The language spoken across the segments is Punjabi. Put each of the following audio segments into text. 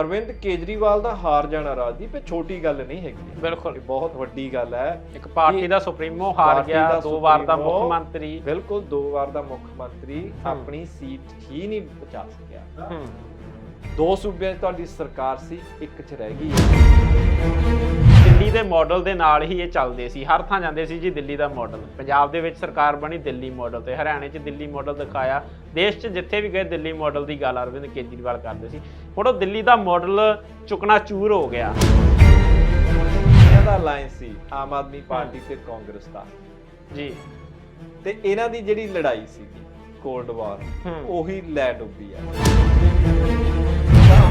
ਅਰਵਿੰਦ ਕੇਜਰੀਵਾਲ ਦਾ ਹਾਰ ਜਾਣਾ ਰਾਜਦੀਪ ਇਹ ਛੋਟੀ ਗੱਲ ਨਹੀਂ ਹੈਗੀ। ਬਿਲਕੁਲ। ਇਹ ਬਹੁਤ ਵੱਡੀ ਗੱਲ ਹੈ ਇੱਕ ਪਾਰਟੀ ਦਾ ਸੁਪਰੀਮੋ ਹਾਰ ਗਿਆ ਦਾ ਵਾਰ ਦਾ ਮੁੱਖ ਮੰਤਰੀ। ਬਿਲਕੁਲ ਦੋ ਵਾਰ ਦਾ ਮੁੱਖ ਮੰਤਰੀ। ਆਪਣੀ ਸੀਟ ਹੀ ਨਹੀਂ ਬਚਾ ਸਕਿਆ। ਦੋ ਸੂਬਿਆਂ ਤੁਹਾਡੀ ਸਰਕਾਰ ਸੀ ਇੱਕ 'ਚ ਰਹਿ ਗਈ ਹੈ। ਦਿੱਲੀ ਦੇ ਮਾਡਲ ਦੇ ਨਾਲ ਹੀ ਇਹ ਚੱਲਦੇ ਸੀ। ਹਰ ਥਾਂ ਜਾਂਦੇ ਸੀ ਜੀ ਦਿੱਲੀ ਦਾ ਮਾਡਲ ਪੰਜਾਬ ਦੇ ਵਿੱਚ ਸਰਕਾਰ ਬਣੀ ਦਿੱਲੀ ਮਾਡਲ ਤੇ। ਹਰਿਆਣੇ 'ਚ ਦਿੱਲੀ ਮਾਡਲ ਦਿਖਾਇਆ। ਦੇਸ਼ 'ਚ ਜਿੱਥੇ ਵੀ ਗਏ ਦਿੱਲੀ ਮਾਡਲ ਦੀ ਗੱਲ ਅਰਵਿੰਦ ਕੇਜਰੀਵਾਲ ਕਰਦੇ ਸੀ। ਹੁਣ ਉਹ ਦਿੱਲੀ ਦਾ ਮਾਡਲ ਚੁਕਣਾ ਚੂਰ ਹੋ ਗਿਆ। ਇਹਨਾਂ ਦਾ ਅਲਾਈਅੰਸ ਸੀ ਆਮ ਆਦਮੀ ਪਾਰਟੀ ਤੇ ਕਾਂਗਰਸ ਦਾ। ਜੀ। ਤੇ ਇਹਨਾਂ ਦੀ ਜਿਹੜੀ ਲੜਾਈ ਸੀਗੀ ਕੋਲਡ ਵਾਰ ਉਹੀ ਲੈ ਡੁੱਬੀ ਤਾਂ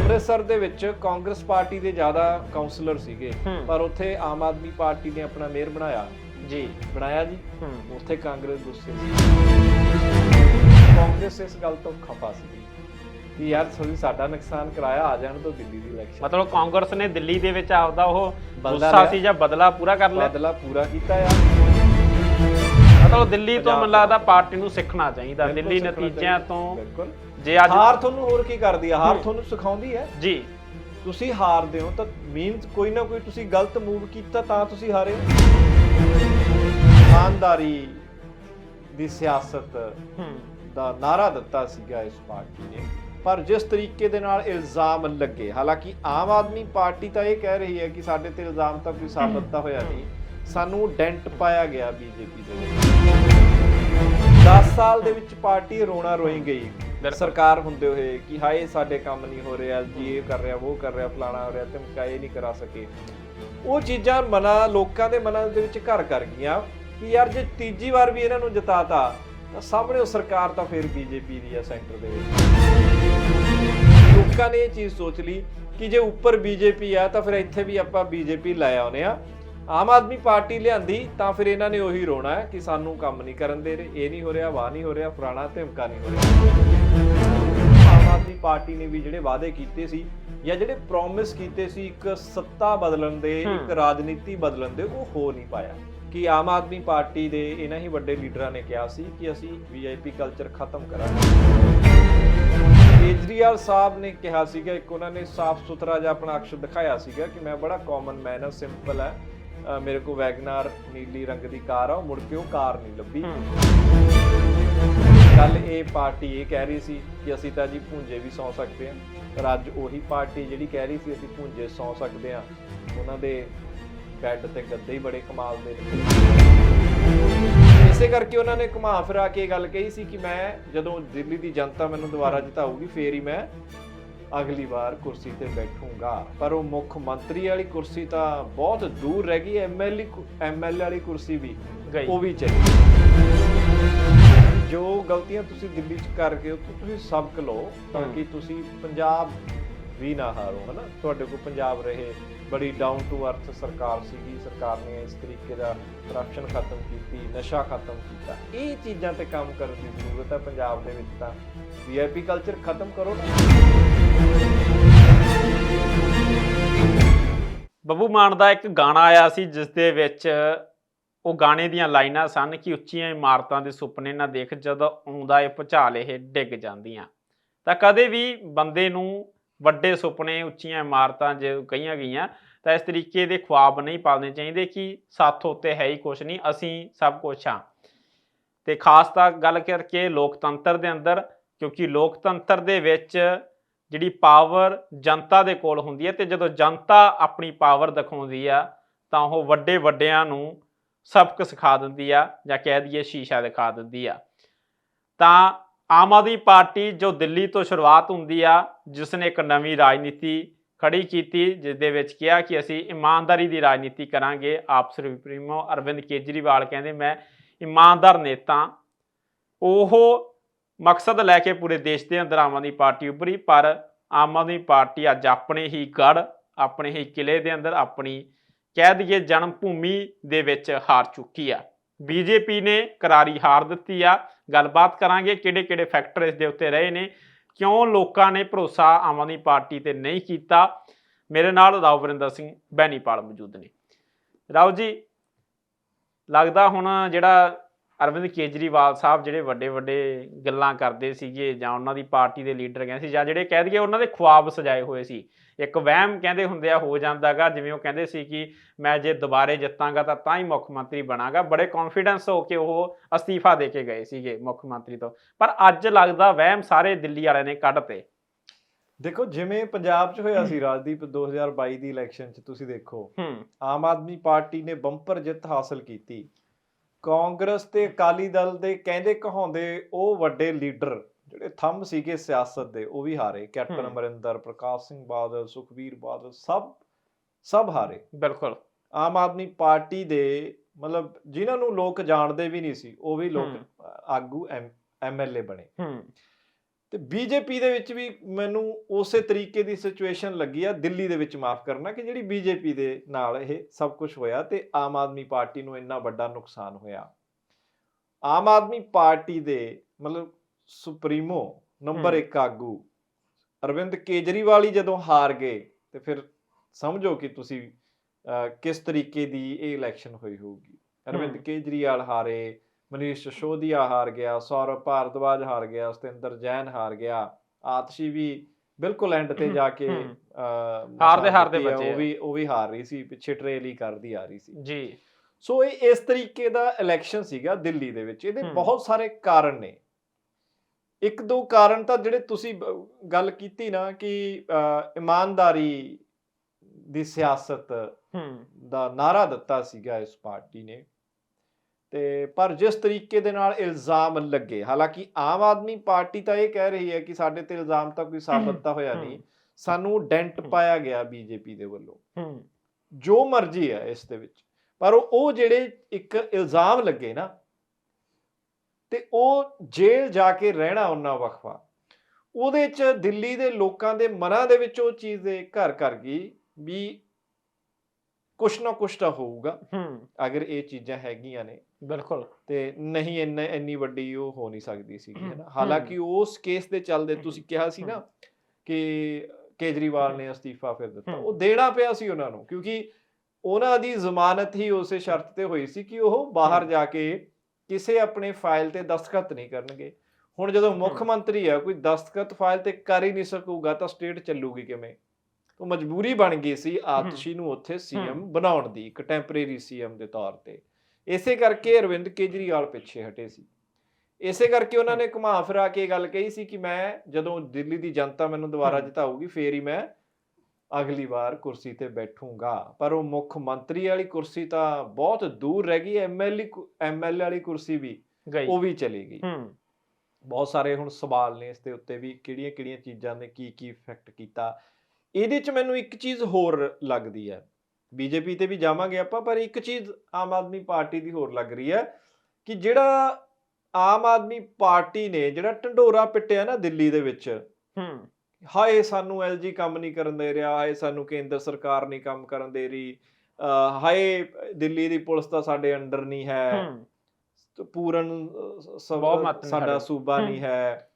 ਅੰਮ੍ਰਿਤਸਰ ਦੇ ਵਿੱਚ ਕਾਂਗਰਸ ਪਾਰਟੀ ਦੇ ਜ਼ਿਆਦਾ ਕਾਉਂਸਲਰ ਸੀਗੇ। ਪਰ ਉੱਥੇ ਆਮ ਆਦਮੀ ਪਾਰਟੀ ਨੇ ਆਪਣਾ ਮੇਅਰ ਬਣਾਇਆ। ਜੀ। ਬਣਾਇਆ ਜੀ। ਉੱਥੇ ਕਾਂਗਰਸ ਗੁੱਸੇ ਸੀ। ਕਾਂਗਰਸ ਇਸ ਗੱਲ ਤੋਂ ਖਫਾ ਸੀ ਕਿ ਯਾਰ ਤੁਸੀਂ ਸਾਡਾ ਨੁਕਸਾਨ ਕਰਾਇਆ ਆ ਜਾਣ ਤੋਂ ਦਿੱਲੀ ਦੀ ਇਲੈਕਸ਼ਨ ਮਤਲਬ ਕਾਂਗਰਸ ਨੇ ਦਿੱਲੀ ਦੇ ਵਿੱਚ ਆਪਦਾ ਉਹ ਗੁੱਸਾ। ਸੀ ਜਾਂ ਬਦਲਾ ਪੂਰਾ ਕਰ ਲਿਆ? ਬਦਲਾ ਪੂਰਾ ਕੀਤਾ ਆ। ਮਤਲਬ ਦਿੱਲੀ ਤੋਂ ਮੈਨੂੰ ਲੱਗਦਾ ਪਾਰਟੀ ਨੂੰ ਸਿੱਖਣਾ ਚਾਹੀਦਾ ਦਿੱਲੀ ਨਤੀਜਿਆਂ। ਤੋਂ ਬਿਲਕੁਲ। ਜੇ ਅੱਜ ਹਾਰ ਤੁਹਾਨੂੰ ਹੋਰ ਕੀ ਕਰਦੀ ਆ? ਹਾਰ। ਤੁਹਾਨੂੰ ਸਿਖਾਉਂਦੀ ਹੈ? ਜੀ। ਤੁਸੀਂ ਹਾਰਦੇ ਹੋ ਤਾਂ ਮੀਨਸ ਕੋਈ ਨਾ ਕੋਈ ਤੁਸੀਂ ਗਲਤ ਮੂਵ ਕੀਤਾ ਤਾਂ ਤੁਸੀਂ ਹਾਰੇ ਹੋ। ਇਮਾਨਦਾਰੀ ਦੀ ਸਿਆਸਤ ਦਾ ਨਾਰਾ ਦਿੱਤਾ ਸੀਗਾ ਇਸ ਪਾਰਟੀ ਨੇ। ਪਰ ਜਿਸ ਤਰੀਕੇ ਦੇ ਨਾਲ ਇਲਜ਼ਾਮ ਲੱਗੇ ਹਾਲਾਂਕਿ ਆਮ ਆਦਮੀ ਪਾਰਟੀ ਤਾਂ ਇਹ ਕਹਿ ਰਹੀ ਹੈ ਕਿ ਸਾਡੇ ਤੇ ਇਲਜ਼ਾਮ ਤਾਂ ਕੋਈ ਸਾਬਤ ਤਾਂ ਹੋਇਆ ਨਹੀਂ। ਸਾਨੂੰ ਡੈਂਟ ਪਾਇਆ ਗਿਆ ਬੀਜੇਪੀ ਦੇ ਵਿੱਚ। 10 ਸਾਲ ਦੇ ਵਿੱਚ ਪਾਰਟੀ ਰੋਣਾ ਰੋਈ ਗਈ। ਸਰਕਾਰ ਹੁੰਦੇ ਹੋਏ ਕਿ ਹਾਏ ਸਾਡੇ ਕੰਮ ਨਹੀਂ ਹੋ ਰਿਹਾ, ਜੀ ਇਹ ਕਰ ਰਿਹਾ, ਉਹ ਕਰ ਰਿਹਾ, ਫਲਾਣਾ ਹੋ ਰਿਹਾ, ਧਮਕਾ ਇਹ ਨਹੀਂ ਕਰਾ ਸਕੇ। ਉਹ ਚੀਜ਼ਾਂ ਮਨਾਂ, ਲੋਕਾਂ ਦੇ ਮਨਾਂ ਦੇ ਵਿੱਚ ਘਰ ਕਰ ਗਈਆਂ ਕਿ ਯਾਰ ਜੇ ਤੀਜੀ ਵਾਰ ਵੀ ਇਹਨਾਂ ਨੂੰ ਜਿਤਾਤਾ, ਤਾਂ ਸਾਹਮਣੇ ਉਹ ਸਰਕਾਰ ਤਾਂ ਫਿਰ ਬੀਜੇਪੀ ਦੀ ਆ ਸੈਂਟਰ ਦੇ ਵਿੱਚ। ਲੋਕਾਂ ਨੇ ਇਹ ਚੀਜ਼ ਸੋਚ ਲਈ ਕਿ ਜੇ ਉੱਪਰ ਬੀਜੇਪੀ ਆ ਤਾਂ ਫਿਰ ਇੱਥੇ ਵੀ ਆਪਾਂ ਬੀਜੇਪੀ ਲੈ ਆਉਨੇ ਆ। ਆਮ ਆਦਮੀ ਪਾਰਟੀ ਲਿਆਂਦੀ ਤਾਂ ਫਿਰ ਇਹਨਾਂ ਨੇ ਉਹੀ ਰੋਣਾ ਹੈ ਕਿ ਸਾਨੂੰ ਕੰਮ ਨਹੀਂ ਕਰਨ ਦੇ ਰਹੇ ਇਹ ਨਹੀਂ ਹੋ ਰਿਹਾ ਵਾਹ ਨਹੀਂ ਹੋ ਰਿਹਾ ਫਲਾਣਾ ਧਮਕਾ ਨਹੀਂ ਹੋ ਰਿਹਾ। ਆਮ ਆਦਮੀ ਪਾਰਟੀ ਨੇ ਵੀ ਜਿਹੜੇ ਵਾਅਦੇ ਕੀਤੇ ਸੀ ਜਾਂ ਜਿਹੜੇ ਪ੍ਰੋਮਿਸ ਕੀਤੇ ਸੀ ਇੱਕ ਸੱਤਾ ਬਦਲਣ ਦੇ। ਇੱਕ ਰਾਜਨੀਤੀ ਬਦਲਣ ਦੇ ਉਹ ਹੋ ਨਹੀਂ ਪਾਇਆ। ਕਿ ਆਮ ਆਦਮੀ ਪਾਰਟੀ ਦੇ ਇਹਨਾਂ ਹੀ ਵੱਡੇ ਲੀਡਰਾਂ ਨੇ ਕਿਹਾ ਸੀ ਕਿ ਅਸੀਂ ਵੀਆਈਪੀ ਕਲਚਰ ਖਤਮ ਕਰਾਂਗੇ? ਕੇਜਰੀਵਾਲ ਸਾਹਿਬ ਨੇ ਕਿਹਾ ਸੀਗਾ ਇੱਕ ਉਹਨਾਂ ਨੇ ਸਾਫ਼ ਸੁਥਰਾ ਜਿਹਾ ਆਪਣਾ ਅਕਸ਼ ਦਿਖਾਇਆ ਸੀਗਾ ਕਿ ਮੈਂ ਬੜਾ ਕਾਮਨ ਮੈਨ ਆ ਸਿੰਪਲ ਹੈ। ਮੇਰੇ ਕੋਲ ਵੈਗਨਾਰ ਨੀਲੀ ਰੰਗ ਦੀ ਕਾਰ ਆ ਉਹ ਮੁੜ ਕੇ ਉਹ ਕਾਰ ਨਹੀਂ ਲੱਭੀ। ਕੱਲ ਇਹ ਪਾਰਟੀ ਇਹ ਕਹਿ ਰਹੀ ਸੀ ਕਿ ਅਸੀਂ ਤਾਂ ਜੀ ਭੁੰਜੇ ਵੀ ਸੌ ਸਕਦੇ ਹਾਂ। ਪਰ ਅੱਜ ਉਹੀ ਪਾਰਟੀ ਜਿਹੜੀ ਕਹਿ ਰਹੀ ਸੀ ਅਸੀਂ ਭੁੰਜੇ ਸੌ ਸਕਦੇ ਹਾਂ। ਉਹਨਾਂ ਦੇ ਬੈੱਡ ਤੇ ਗੱਦੇ ਹੀ ਬੜੇ ਕਮਾਲ ਦੇ ਨੇ। ਇਸੇ ਕਰਕੇ ਉਹਨਾਂ ਨੇ ਘੁਮਾ ਫਿਰਾ ਕੇ ਇਹ ਗੱਲ ਕਹੀ ਸੀ ਕਿ ਮੈਂ ਜਦੋਂ ਦਿੱਲੀ ਦੀ ਜਨਤਾ ਮੈਨੂੰ ਦੁਬਾਰਾ ਜਿਤਾਊਗੀ ਫੇਰ ਹੀ ਮੈਂ ਅਗਲੀ ਵਾਰ ਕੁਰਸੀ ਤੇ ਬੈਠੂੰਗਾ। ਪਰ ਉਹ ਮੁੱਖ ਮੰਤਰੀ ਵਾਲੀ ਕੁਰਸੀ ਤਾਂ ਬਹੁਤ ਦੂਰ ਰਹਿ ਗਈ ਐਮਐਲਏ ਐਮਐਲਏ ਵਾਲੀ ਕੁਰਸੀ ਵੀ ਗਈ। ਉਹ ਵੀ ਚਾਹੀਦੀ ਜੋ ਗਲਤੀਆਂ ਤੁਸੀਂ ਦਿੱਲੀ 'ਚ ਕਰ ਗਏ ਹੋ ਤੁਸੀਂ ਸਬਕ ਲਓ ਤਾਂ। ਕਿ ਤੁਸੀਂ ਪੰਜਾਬ ਵੀ ਨਾ ਹਾਰੋ, ਹਨਾ? ਤੁਹਾਡੇ ਕੋਲ ਪੰਜਾਬ ਰਹੇ, ਬੜੀ ਡਾਊਨ ਟੂ ਅਰਥ ਸਰਕਾਰ ਸੀਗੀ, ਸਰਕਾਰ ਨੇ ਇਸ ਤਰੀਕੇ ਦਾ ਕਰਪਸ਼ਨ ਖਤਮ ਕੀਤੀ, ਨਸ਼ਾ ਖਤਮ ਕੀਤਾ। ਇਹ ਚੀਜ਼ਾਂ ਤੇ ਕੰਮ ਕਰਨ ਦੀ ਜ਼ਰੂਰਤ ਹੈ ਪੰਜਾਬ ਦੇ ਵਿੱਚ ਤਾਂ। ਵੀਆਈਪੀ ਕਲਚਰ ਖਤਮ ਕਰੋ ਬੱਬੂ ਮਾਨ ਦਾ ਇੱਕ ਗਾਣਾ ਆਇਆ ਸੀ, ਜਿਸ ਦੇ ਵਿੱਚ ਉਹ ਗਾਣੇ ਦੀਆਂ ਲਾਈਨਾਂ ਸਨ ਕਿ ਉੱਚੀਆਂ ਇਮਾਰਤਾਂ ਦੇ ਸੁਪਨੇ ਨਾ ਦੇਖ ਜਦੋਂ ਆਉਂਦਾ ਏ ਭੁਚਾਲ ਇਹ ਡਿੱਗ ਜਾਂਦੀਆਂ। ਤਾਂ ਕਦੇ ਵੀ ਬੰਦੇ ਨੂੰ ਵੱਡੇ ਸੁਪਨੇ ਉੱਚੀਆਂ ਇਮਾਰਤਾਂ ਜੇ ਕਹੀਆਂ ਗਈਆਂ, ਤਾਂ ਇਸ ਤਰੀਕੇ ਦੇ ਖੁਆਬ ਨਹੀਂ ਪਾਲਣੇ ਚਾਹੀਦੇ ਕਿ ਸਾਥ ਉੱਤੇ ਹੈ ਹੀ ਕੁਝ ਨਹੀਂ, ਅਸੀਂ ਸਭ ਕੁਝ ਹਾਂ। ਤੇ ਖਾਸ ਤਾਂ ਗੱਲ ਕਰਕੇ ਲੋਕਤੰਤਰ ਦੇ ਅੰਦਰ, ਕਿਉਂਕਿ ਲੋਕਤੰਤਰ ਦੇ ਵਿੱਚ ਜਿਹੜੀ ਪਾਵਰ ਜਨਤਾ ਦੇ ਕੋਲ ਹੁੰਦੀ ਹੈ ਤੇ ਜਦੋਂ ਜਨਤਾ ਆਪਣੀ ਪਾਵਰ ਦਿਖਾਉਂਦੀ ਆ, ਤਾਂ ਉਹ ਵੱਡੇ ਵੱਡਿਆਂ ਨੂੰ ਸਬਕ ਸਿਖਾ ਦਿੰਦੀ ਆ ਜਾਂ ਕਹਿ ਦਈਏ ਸ਼ੀਸ਼ਾ ਦਿਖਾ ਦਿੰਦੀ ਆ। ਤਾਂ ਆਮ ਆਦਮੀ ਪਾਰਟੀ ਜੋ ਦਿੱਲੀ ਤੋਂ ਸ਼ੁਰੂਆਤ ਹੁੰਦੀ ਆ, ਜਿਸ ਨੇ ਇੱਕ ਨਵੀਂ ਰਾਜਨੀਤੀ ਖੜੀ ਕੀਤੀ, ਜਿਸ ਦੇ ਵਿੱਚ ਕਿਹਾ ਕਿ ਅਸੀਂ ਇਮਾਨਦਾਰੀ ਦੀ ਰਾਜਨੀਤੀ ਕਰਾਂਗੇ। ਆਪ ਸੁਪਰੀਮੋ ਅਰਵਿੰਦ ਕੇਜਰੀਵਾਲ ਕਹਿੰਦੇ, ਮੈਂ ਇਮਾਨਦਾਰ ਨੇਤਾ ਉਹ ਮਕਸਦ ਲੈ ਕੇ ਪੂਰੇ ਦੇਸ਼ ਦੇ ਅੰਦਰ ਆਮ ਆਦਮੀ ਪਾਰਟੀ ਉੱਭਰੀ, ਪਰ ਆਮ ਆਦਮੀ ਪਾਰਟੀ ਅੱਜ ਆਪਣੇ ਹੀ ਗੜ ਆਪਣੇ ਹੀ ਕਿਲੇ ਦੇ ਅੰਦਰ ਆਪਣੀ ਕਹਿ ਦਈਏ ਜਨਮ ਭੂਮੀ ਦੇ ਵਿੱਚ ਹਾਰ ਚੁੱਕੀ ਆ। ਬੀਜੇਪੀ ਨੇ ਕਰਾਰੀ ਹਾਰ ਦਿੱਤੀ ਆ। ਗੱਲਬਾਤ ਕਰਾਂਗੇ ਕਿਹੜੇ ਕਿਹੜੇ ਫੈਕਟਰ ਇਸ ਦੇ ਉੱਤੇ ਰਹੇ ਨੇ। ਕਿਉਂ ਲੋਕਾਂ ਨੇ ਭਰੋਸਾ ਆਮ ਆਦਮੀ ਪਾਰਟੀ ਤੇ ਨਹੀਂ ਕੀਤਾ? ਮੇਰੇ ਨਾਲ ਰਾਓ ਵਰਿੰਦਰ ਸਿੰਘ ਬੈਣੀਪਾਲ ਮੌਜੂਦ ਨੇ। ਰਾਓ ਜੀ, ਲੱਗਦਾ ਹੁਣ ਜਿਹੜਾ ਅਰਵਿੰਦ ਕੇਜਰੀਵਾਲ ਸਾਹਿਬ ਜਿਹੜੇ ਵੱਡੇ ਵੱਡੇ ਗੱਲਾਂ ਕਰਦੇ ਸੀਗੇ ਜਾਂ ਉਹਨਾਂ ਦੀ ਪਾਰਟੀ ਦੇ ਲੀਡਰ ਕਹਿੰਦੇ ਸੀ ਜਾਂ ਜਿਹੜੇ ਕਹਿ ਦਈਏ ਉਹਨਾਂ ਦੇ ਖੁਆਬ ਸਜਾਏ ਹੋਏ ਸੀ ਇੱਕ ਵਹਿਮ ਕਹਿੰਦੇ ਹੁੰਦੇ ਆ ਹੋ ਜਾਂਦਾਗਾ ਜਿਵੇਂ ਉਹ ਕਹਿੰਦੇ ਸੀ ਕਿ ਮੈਂ ਜੇ ਦੁਬਾਰੇ ਜਿੱਤਾਂਗਾ ਤਾਂ ਤਾਂ ਹੀ ਮੁੱਖ ਮੰਤਰੀ ਬਣਾਗਾ ਬੜੇ ਕੌਨਫੀਡੈਂਸ ਹੋ ਕੇ ਉਹ ਅਸਤੀਫਾ ਦੇ ਕੇ ਗਏ ਸੀਗੇ ਮੁੱਖ ਮੰਤਰੀ ਤੋਂ ਪਰ ਅੱਜ ਲੱਗਦਾ ਵਹਿਮ ਸਾਰੇ ਦਿੱਲੀ ਵਾਲਿਆਂ ਨੇ ਕੱਢਤੇ ਦੇਖੋ ਜਿਵੇਂ ਪੰਜਾਬ 'ਚ ਹੋਇਆ ਸੀ ਰਾਜਦੀਪ 2022 ਦੀ ਇਲੈਕਸ਼ਨ 'ਚ ਤੁਸੀਂ ਦੇਖੋ ਆਮ ਆਦਮੀ ਪਾਰਟੀ ਨੇ ਬੰਪਰ ਜਿੱਤ ਹਾਸਲ ਕੀਤੀ। ਕਾਂਗਰਸ ਤੇ ਅਕਾਲੀ ਦਲ ਦੇ ਕਹਿੰਦੇ ਕਹਾਉਂਦੇ ਉਹ ਵੱਡੇ ਲੀਡਰ ਜਿਹੜੇ ਥੰਮ ਸੀਗੇ ਸਿਆਸਤ ਦੇ ਉਹ ਵੀ ਹਾਰੇ। ਕੈਪਟਨ। ਅਮਰਿੰਦਰ ਪ੍ਰਕਾਸ਼ ਸਿੰਘ ਬਾਦਲ ਸੁਖਬੀਰ ਬਾਦਲ ਸਭ ਸਭ ਹਾਰੇ। ਬਿਲਕੁਲ। ਆਮ ਆਦਮੀ ਪਾਰਟੀ ਦੇ ਮਤਲਬ ਜਿਨ੍ਹਾਂ ਨੂੰ ਲੋਕ ਜਾਣਦੇ ਵੀ ਨਹੀਂ ਸੀ ਉਹ ਵੀ ਲੋਕ। ਆਗੂ ਐਮਐਲਏ ਬਣੇ। ਹੂੰ। ਤੇ ਬੀਜੇਪੀ ਦੇ ਵਿੱਚ ਵੀ ਮੈਨੂੰ ਉਸੇ ਤਰੀਕੇ ਦੀ ਸਿਚੁਏਸ਼ਨ ਲੱਗੀ ਆ ਦਿੱਲੀ ਦੇ ਵਿੱਚ ਮਾਫ ਕਰਨਾ ਕਿ ਜਿਹੜੀ ਬੀਜੇਪੀ ਦੇ ਨਾਲ ਇਹ ਸਭ ਕੁਝ ਹੋਇਆ ਤੇ ਆਮ ਆਦਮੀ ਪਾਰਟੀ ਨੂੰ ਇੰਨਾ ਵੱਡਾ ਨੁਕਸਾਨ ਹੋਇਆ ਆਮ ਆਦਮੀ ਪਾਰਟੀ ਦੇ ਮਤਲਬ ਸੁਪਰੀਮੋ ਨੰਬਰ ਹਮ। 1 ਆਗੂ ਅਰਵਿੰਦ ਕੇਜਰੀਵਾਲ ਹੀ ਜਦੋਂ ਹਾਰ ਗਏ ਤੇ ਫਿਰ ਸਮਝੋ ਕਿ ਤੁਸੀਂ ਕਿਸ ਤਰੀਕੇ ਦੀ ਇਹ ਇਲੈਕਸ਼ਨ ਹੋਈ ਹੋਊਗੀ ਅਰਵਿੰਦ। ਕੇਜਰੀਵਾਲ ਹਾਰੇ ਮਨੀਸ਼ ਸਿਸੋਦੀਆ ਹਾਰ ਗਿਆ ਸੌਰਵ ਭਾਰਦਵਾਜ ਹਾਰ ਗਿਆ ਸਤਿੰਦਰ ਜੈਨ ਹਾਰ ਗਿਆ ਆਤਸ਼ੀ ਵੀ ਬਿਲਕੁਲ ਐਂਡ ਤੇ ਜਾ ਕੇ ਹਾਰਦੇ ਹਾਰਦੇ ਬਚੇ। ਉਹ ਵੀ ਉਹ ਵੀ ਹਾਰ ਰਹੀ ਸੀ ਪਿੱਛੇ ਟ੍ਰੇਲ ਹੀ ਕਰਦੀ ਆ ਰਹੀ ਸੀ। ਜੀ। ਸੋ ਇਹ ਇਸ ਤਰੀਕੇ ਦਾ ਇਲੈਕਸ਼ਨ ਸੀਗਾ ਦਿੱਲੀ ਦੇ ਵਿੱਚ। ਇਹਦੇ। ਬਹੁਤ ਸਾਰੇ ਕਾਰਨ ਨੇ। ਇੱਕ ਦੋ ਕਾਰਨ ਤਾਂ ਜਿਹੜੇ ਤੁਸੀਂ ਗੱਲ ਕੀਤੀ ਨਾ ਕਿ ਇਮਾਨਦਾਰੀ ਦੀ ਸਿਆਸਤ ਦਾ ਨਾਰਾ ਦਿੱਤਾ ਸੀਗਾ ਇਸ ਪਾਰਟੀ ਨੇ। ਤੇ ਪਰ ਜਿਸ ਤਰੀਕੇ ਦੇ ਨਾਲ ਇਲਜ਼ਾਮ ਲੱਗੇ ਹਾਲਾਂਕਿ ਆਮ ਆਦਮੀ ਪਾਰਟੀ ਤਾਂ ਇਹ ਕਹਿ ਰਹੀ ਹੈ ਕਿ ਸਾਡੇ ਤੇ ਇਲਜ਼ਾਮ ਤਾਂ ਕੋਈ ਸਾਬਤ ਤਾਂ ਹੋਇਆ ਨਹੀਂ ਸਾਨੂੰ ਡੈਂਟ। ਪਾਇਆ ਗਿਆ ਬੀਜੇਪੀ ਦੇ ਵੱਲੋਂ। ਜੋ ਮਰਜ਼ੀ ਹੈ ਇਸ ਦੇ ਵਿੱਚ। ਪਰ ਉਹ ਉਹ ਜਿਹੜੇ ਇੱਕ ਇਲਜ਼ਾਮ ਲੱਗੇ ਨਾ ਤੇ ਉਹ ਜੇਲ੍ਹ ਜਾ ਕੇ ਰਹਿਣਾ ਉਹਨਾਂ ਵਕਫਾ ਉਹਦੇ ਚ ਦਿੱਲੀ ਦੇ ਲੋਕਾਂ ਦੇ ਮਨਾਂ ਦੇ ਵਿੱਚ ਉਹ ਚੀਜ਼ ਦੇ ਘਰ ਕਰ ਗਈ ਵੀ ਕੁਛ ਨਾ ਕੁਛ ਤਾਂ ਹੋਊਗਾ। ਹੂੰ। ਅਗਰ ਇਹ ਚੀਜ਼ਾਂ ਹੈਗੀਆਂ ਨੇ ਬਿਲਕੁਲ। ਤੇ ਨਹੀਂ ਇੰਨਾ ਇੰਨੀ ਵੱਡੀ ਉਹ ਹੋ ਨਹੀਂ ਸਕਦੀ ਸੀਗੀ ਹਮ, ਹੈ ਨਾ? ਹਾਲਾਂਕਿ ਉਸ ਕੇਸ ਦੇ ਚੱਲਦੇ ਤੁਸੀਂ ਕਿਹਾ ਸੀ ਨਾ ਕਿ ਕੇਜਰੀਵਾਲ ਨੇ ਅਸਤੀਫਾ ਫਿਰ ਦਿੱਤਾ। ਉਹ ਦੇਣਾ ਪਿਆ ਸੀ ਉਹਨਾਂ ਨੂੰ ਕਿਉਂਕਿ ਉਹਨਾਂ ਦੀ ਜ਼ਮਾਨਤ ਹੀ ਉਸੇ ਸ਼ਰਤ ਤੇ ਹੋਈ ਸੀ ਕਿ ਉਹ ਬਾਹਰ। ਜਾ ਕੇ ਕਿਸੇ ਆਪਣੇ ਫਾਈਲ ਤੇ ਦਸਤਖਤ ਨਹੀਂ ਕਰਨਗੇ। ਹੁਣ ਜਦੋਂ ਮੁੱਖ। ਮੰਤਰੀ ਆ ਕੋਈ ਦਸਤਖਤ ਫਾਈਲ ਤੇ ਕਰ ਹੀ ਨਹੀਂ ਸਕੂਗਾ ਤਾਂ ਸਟੇਟ ਚੱਲੂਗੀ ਕਿਵੇਂ? ਉਹ ਮਜਬੂਰੀ ਬਣ ਗਈ ਸੀ ਆਤਸ਼ੀ ਨੂੰ ਉੱਥੇ ਸੀਐਮ ਬਣਾਉਣ ਦੀ ਇੱਕ ਟੈਂਪਰੇਰੀ ਸੀਐਮ ਦੇ ਤੌਰ ਤੇ। ਇਸੇ ਕਰਕੇ ਅਰਵਿੰਦ ਕੇਜਰੀਵਾਲ ਪਿੱਛੇ ਹਟੇ ਸੀ। ਇਸੇ ਕਰਕੇ ਉਹਨਾਂ ਨੇ ਘੁਮਾ ਫਿਰਾ ਕੇ ਗੱਲ ਕਹੀ ਸੀ ਕਿ ਮੈਂ ਜਦੋਂ ਦਿੱਲੀ ਦੀ ਜਨਤਾ ਮੈਨੂੰ ਦੁਬਾਰਾ। ਜਿਤਾਊਗੀ ਫੇਰ ਹੀ ਮੈਂ ਅਗਲੀ ਵਾਰ ਕੁਰਸੀ ਤੇ ਬੈਠੂੰਗਾ। ਪਰ ਉਹ ਮੁੱਖ ਮੰਤਰੀ ਵਾਲੀ ਕੁਰਸੀ ਤਾਂ ਬਹੁਤ ਦੂਰ ਰਹਿ ਗਈ ਐਮਐਲਏ ਐਮਐਲਏ ਵਾਲੀ ਕੁਰਸੀ ਵੀ ਗਈ। ਉਹ ਵੀ ਚਲੀ ਗਈ। ਹੂੰ। ਬਹੁਤ ਸਾਰੇ ਹੁਣ ਸਵਾਲ ਨੇ ਇਸ ਦੇ ਉੱਤੇ ਵੀ ਕਿਹੜੀਆਂ ਕਿਹੜੀਆਂ ਚੀਜ਼ਾਂ ਨੇ ਕੀ ਕੀ ਇਫੈਕਟ ਕੀਤਾ ਇਹਦੇ ਚ ਮੈਨੂੰ ਇੱਕ ਚੀਜ਼ ਹੋਰ ਲੱਗਦੀ ਹੈ। ਬੀਜੇਪੀ ਤੇ ਵੀ ਜਾਵਾਂਗੇ ਆਪਾਂ ਪਰ ਇੱਕ ਚੀਜ਼ ਆਮ ਆਦਮੀ ਪਾਰਟੀ ਦੀ ਹੋਰ ਲੱਗ ਰਹੀ ਹੈ ਕਿ ਜਿਹੜਾ ਆਮ ਆਦਮੀ ਪਾਰਟੀ ਨੇ ਜਿਹੜਾ ਢੰਡੋਰਾ ਪਿੱਟਿਆ ਨਾ ਦਿੱਲੀ ਦੇ ਵਿੱਚ ਹੂੰ। ਹਾਏ ਸਾਨੂੰ ਐਲਜੀ ਕੰਮ ਨਹੀਂ ਕਰਨ ਦੇ ਰਿਹਾ ਹਾਏ ਸਾਨੂੰ ਕੇਂਦਰ ਸਰਕਾਰ ਨਹੀਂ ਕੰਮ ਕਰਨ ਦੇ ਰਹੀ ਹਾਏ ਦਿੱਲੀ ਦੀ ਪੁਲਿਸ ਤਾਂ ਸਾਡੇ ਅੰਡਰ ਨਹੀਂ ਹੈ। ਪੂਰਨ ਸਾਡਾ। ਸੂਬਾ। ਨਹੀਂ ਹੈ।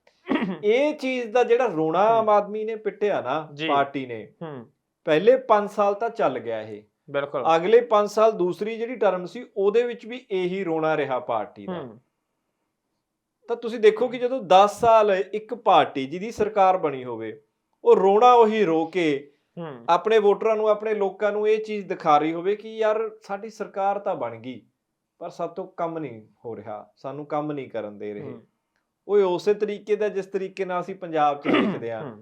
ਇਹ ਚੀਜ਼ ਦਾ ਜਿਹੜਾ ਰੋਣਾ ਆਮ ਆਦਮੀ ਨੇ ਪਿੱਟਿਆ ਨਾ। ਪਾਰਟੀ ਨੇ ਹੂੰ। ਪਹਿਲੇ 5 ਸਾਲ ਤਾਂ ਚੱਲ ਗਿਆ ਇਹ। ਬਿਲਕੁਲ। ਅਗਲੇ 5 ਸਾਲ ਦੂਸਰੀ ਜਿਹੜੀ ਟਰਮ ਸੀ ਉਹਦੇ ਵਿੱਚ ਵੀ ਇਹੀ ਰੋਣਾ ਰਿਹਾ ਪਾਰਟੀ ਦਾ। ਤਾਂ ਤੁਸੀਂ ਦੇਖੋ ਕਿ ਜਦੋਂ 10 ਸਾਲ ਇੱਕ ਪਾਰਟੀ ਜਿਹਦੀ ਸਰਕਾਰ ਬਣੀ ਹੋਵੇ ਉਹ ਰੋਣਾ ਉਹੀ ਰੋ ਕੇ ਆਪਣੇ ਵੋਟਰਾਂ ਨੂੰ ਆਪਣੇ ਲੋਕਾਂ ਨੂੰ ਇਹ ਚੀਜ਼ ਦਿਖਾ ਰਹੀ ਹੋਵੇ ਕਿ ਯਾਰ ਸਾਡੀ ਸਰਕਾਰ ਤਾਂ ਬਣ ਗਈ ਪਰ ਸਾਤੋਂ ਕੰਮ ਨਹੀਂ ਹੋ ਰਿਹਾ ਸਾਨੂੰ ਕੰਮ ਨਹੀਂ ਕਰਨ ਦੇ ਰਹੇ। ਉਹ ਉਸੇ ਤਰੀਕੇ ਦਾ ਜਿਸ ਤਰੀਕੇ ਨਾਲ ਅਸੀਂ ਪੰਜਾਬ 'ਚ ਦੇਖਦੇ ਆ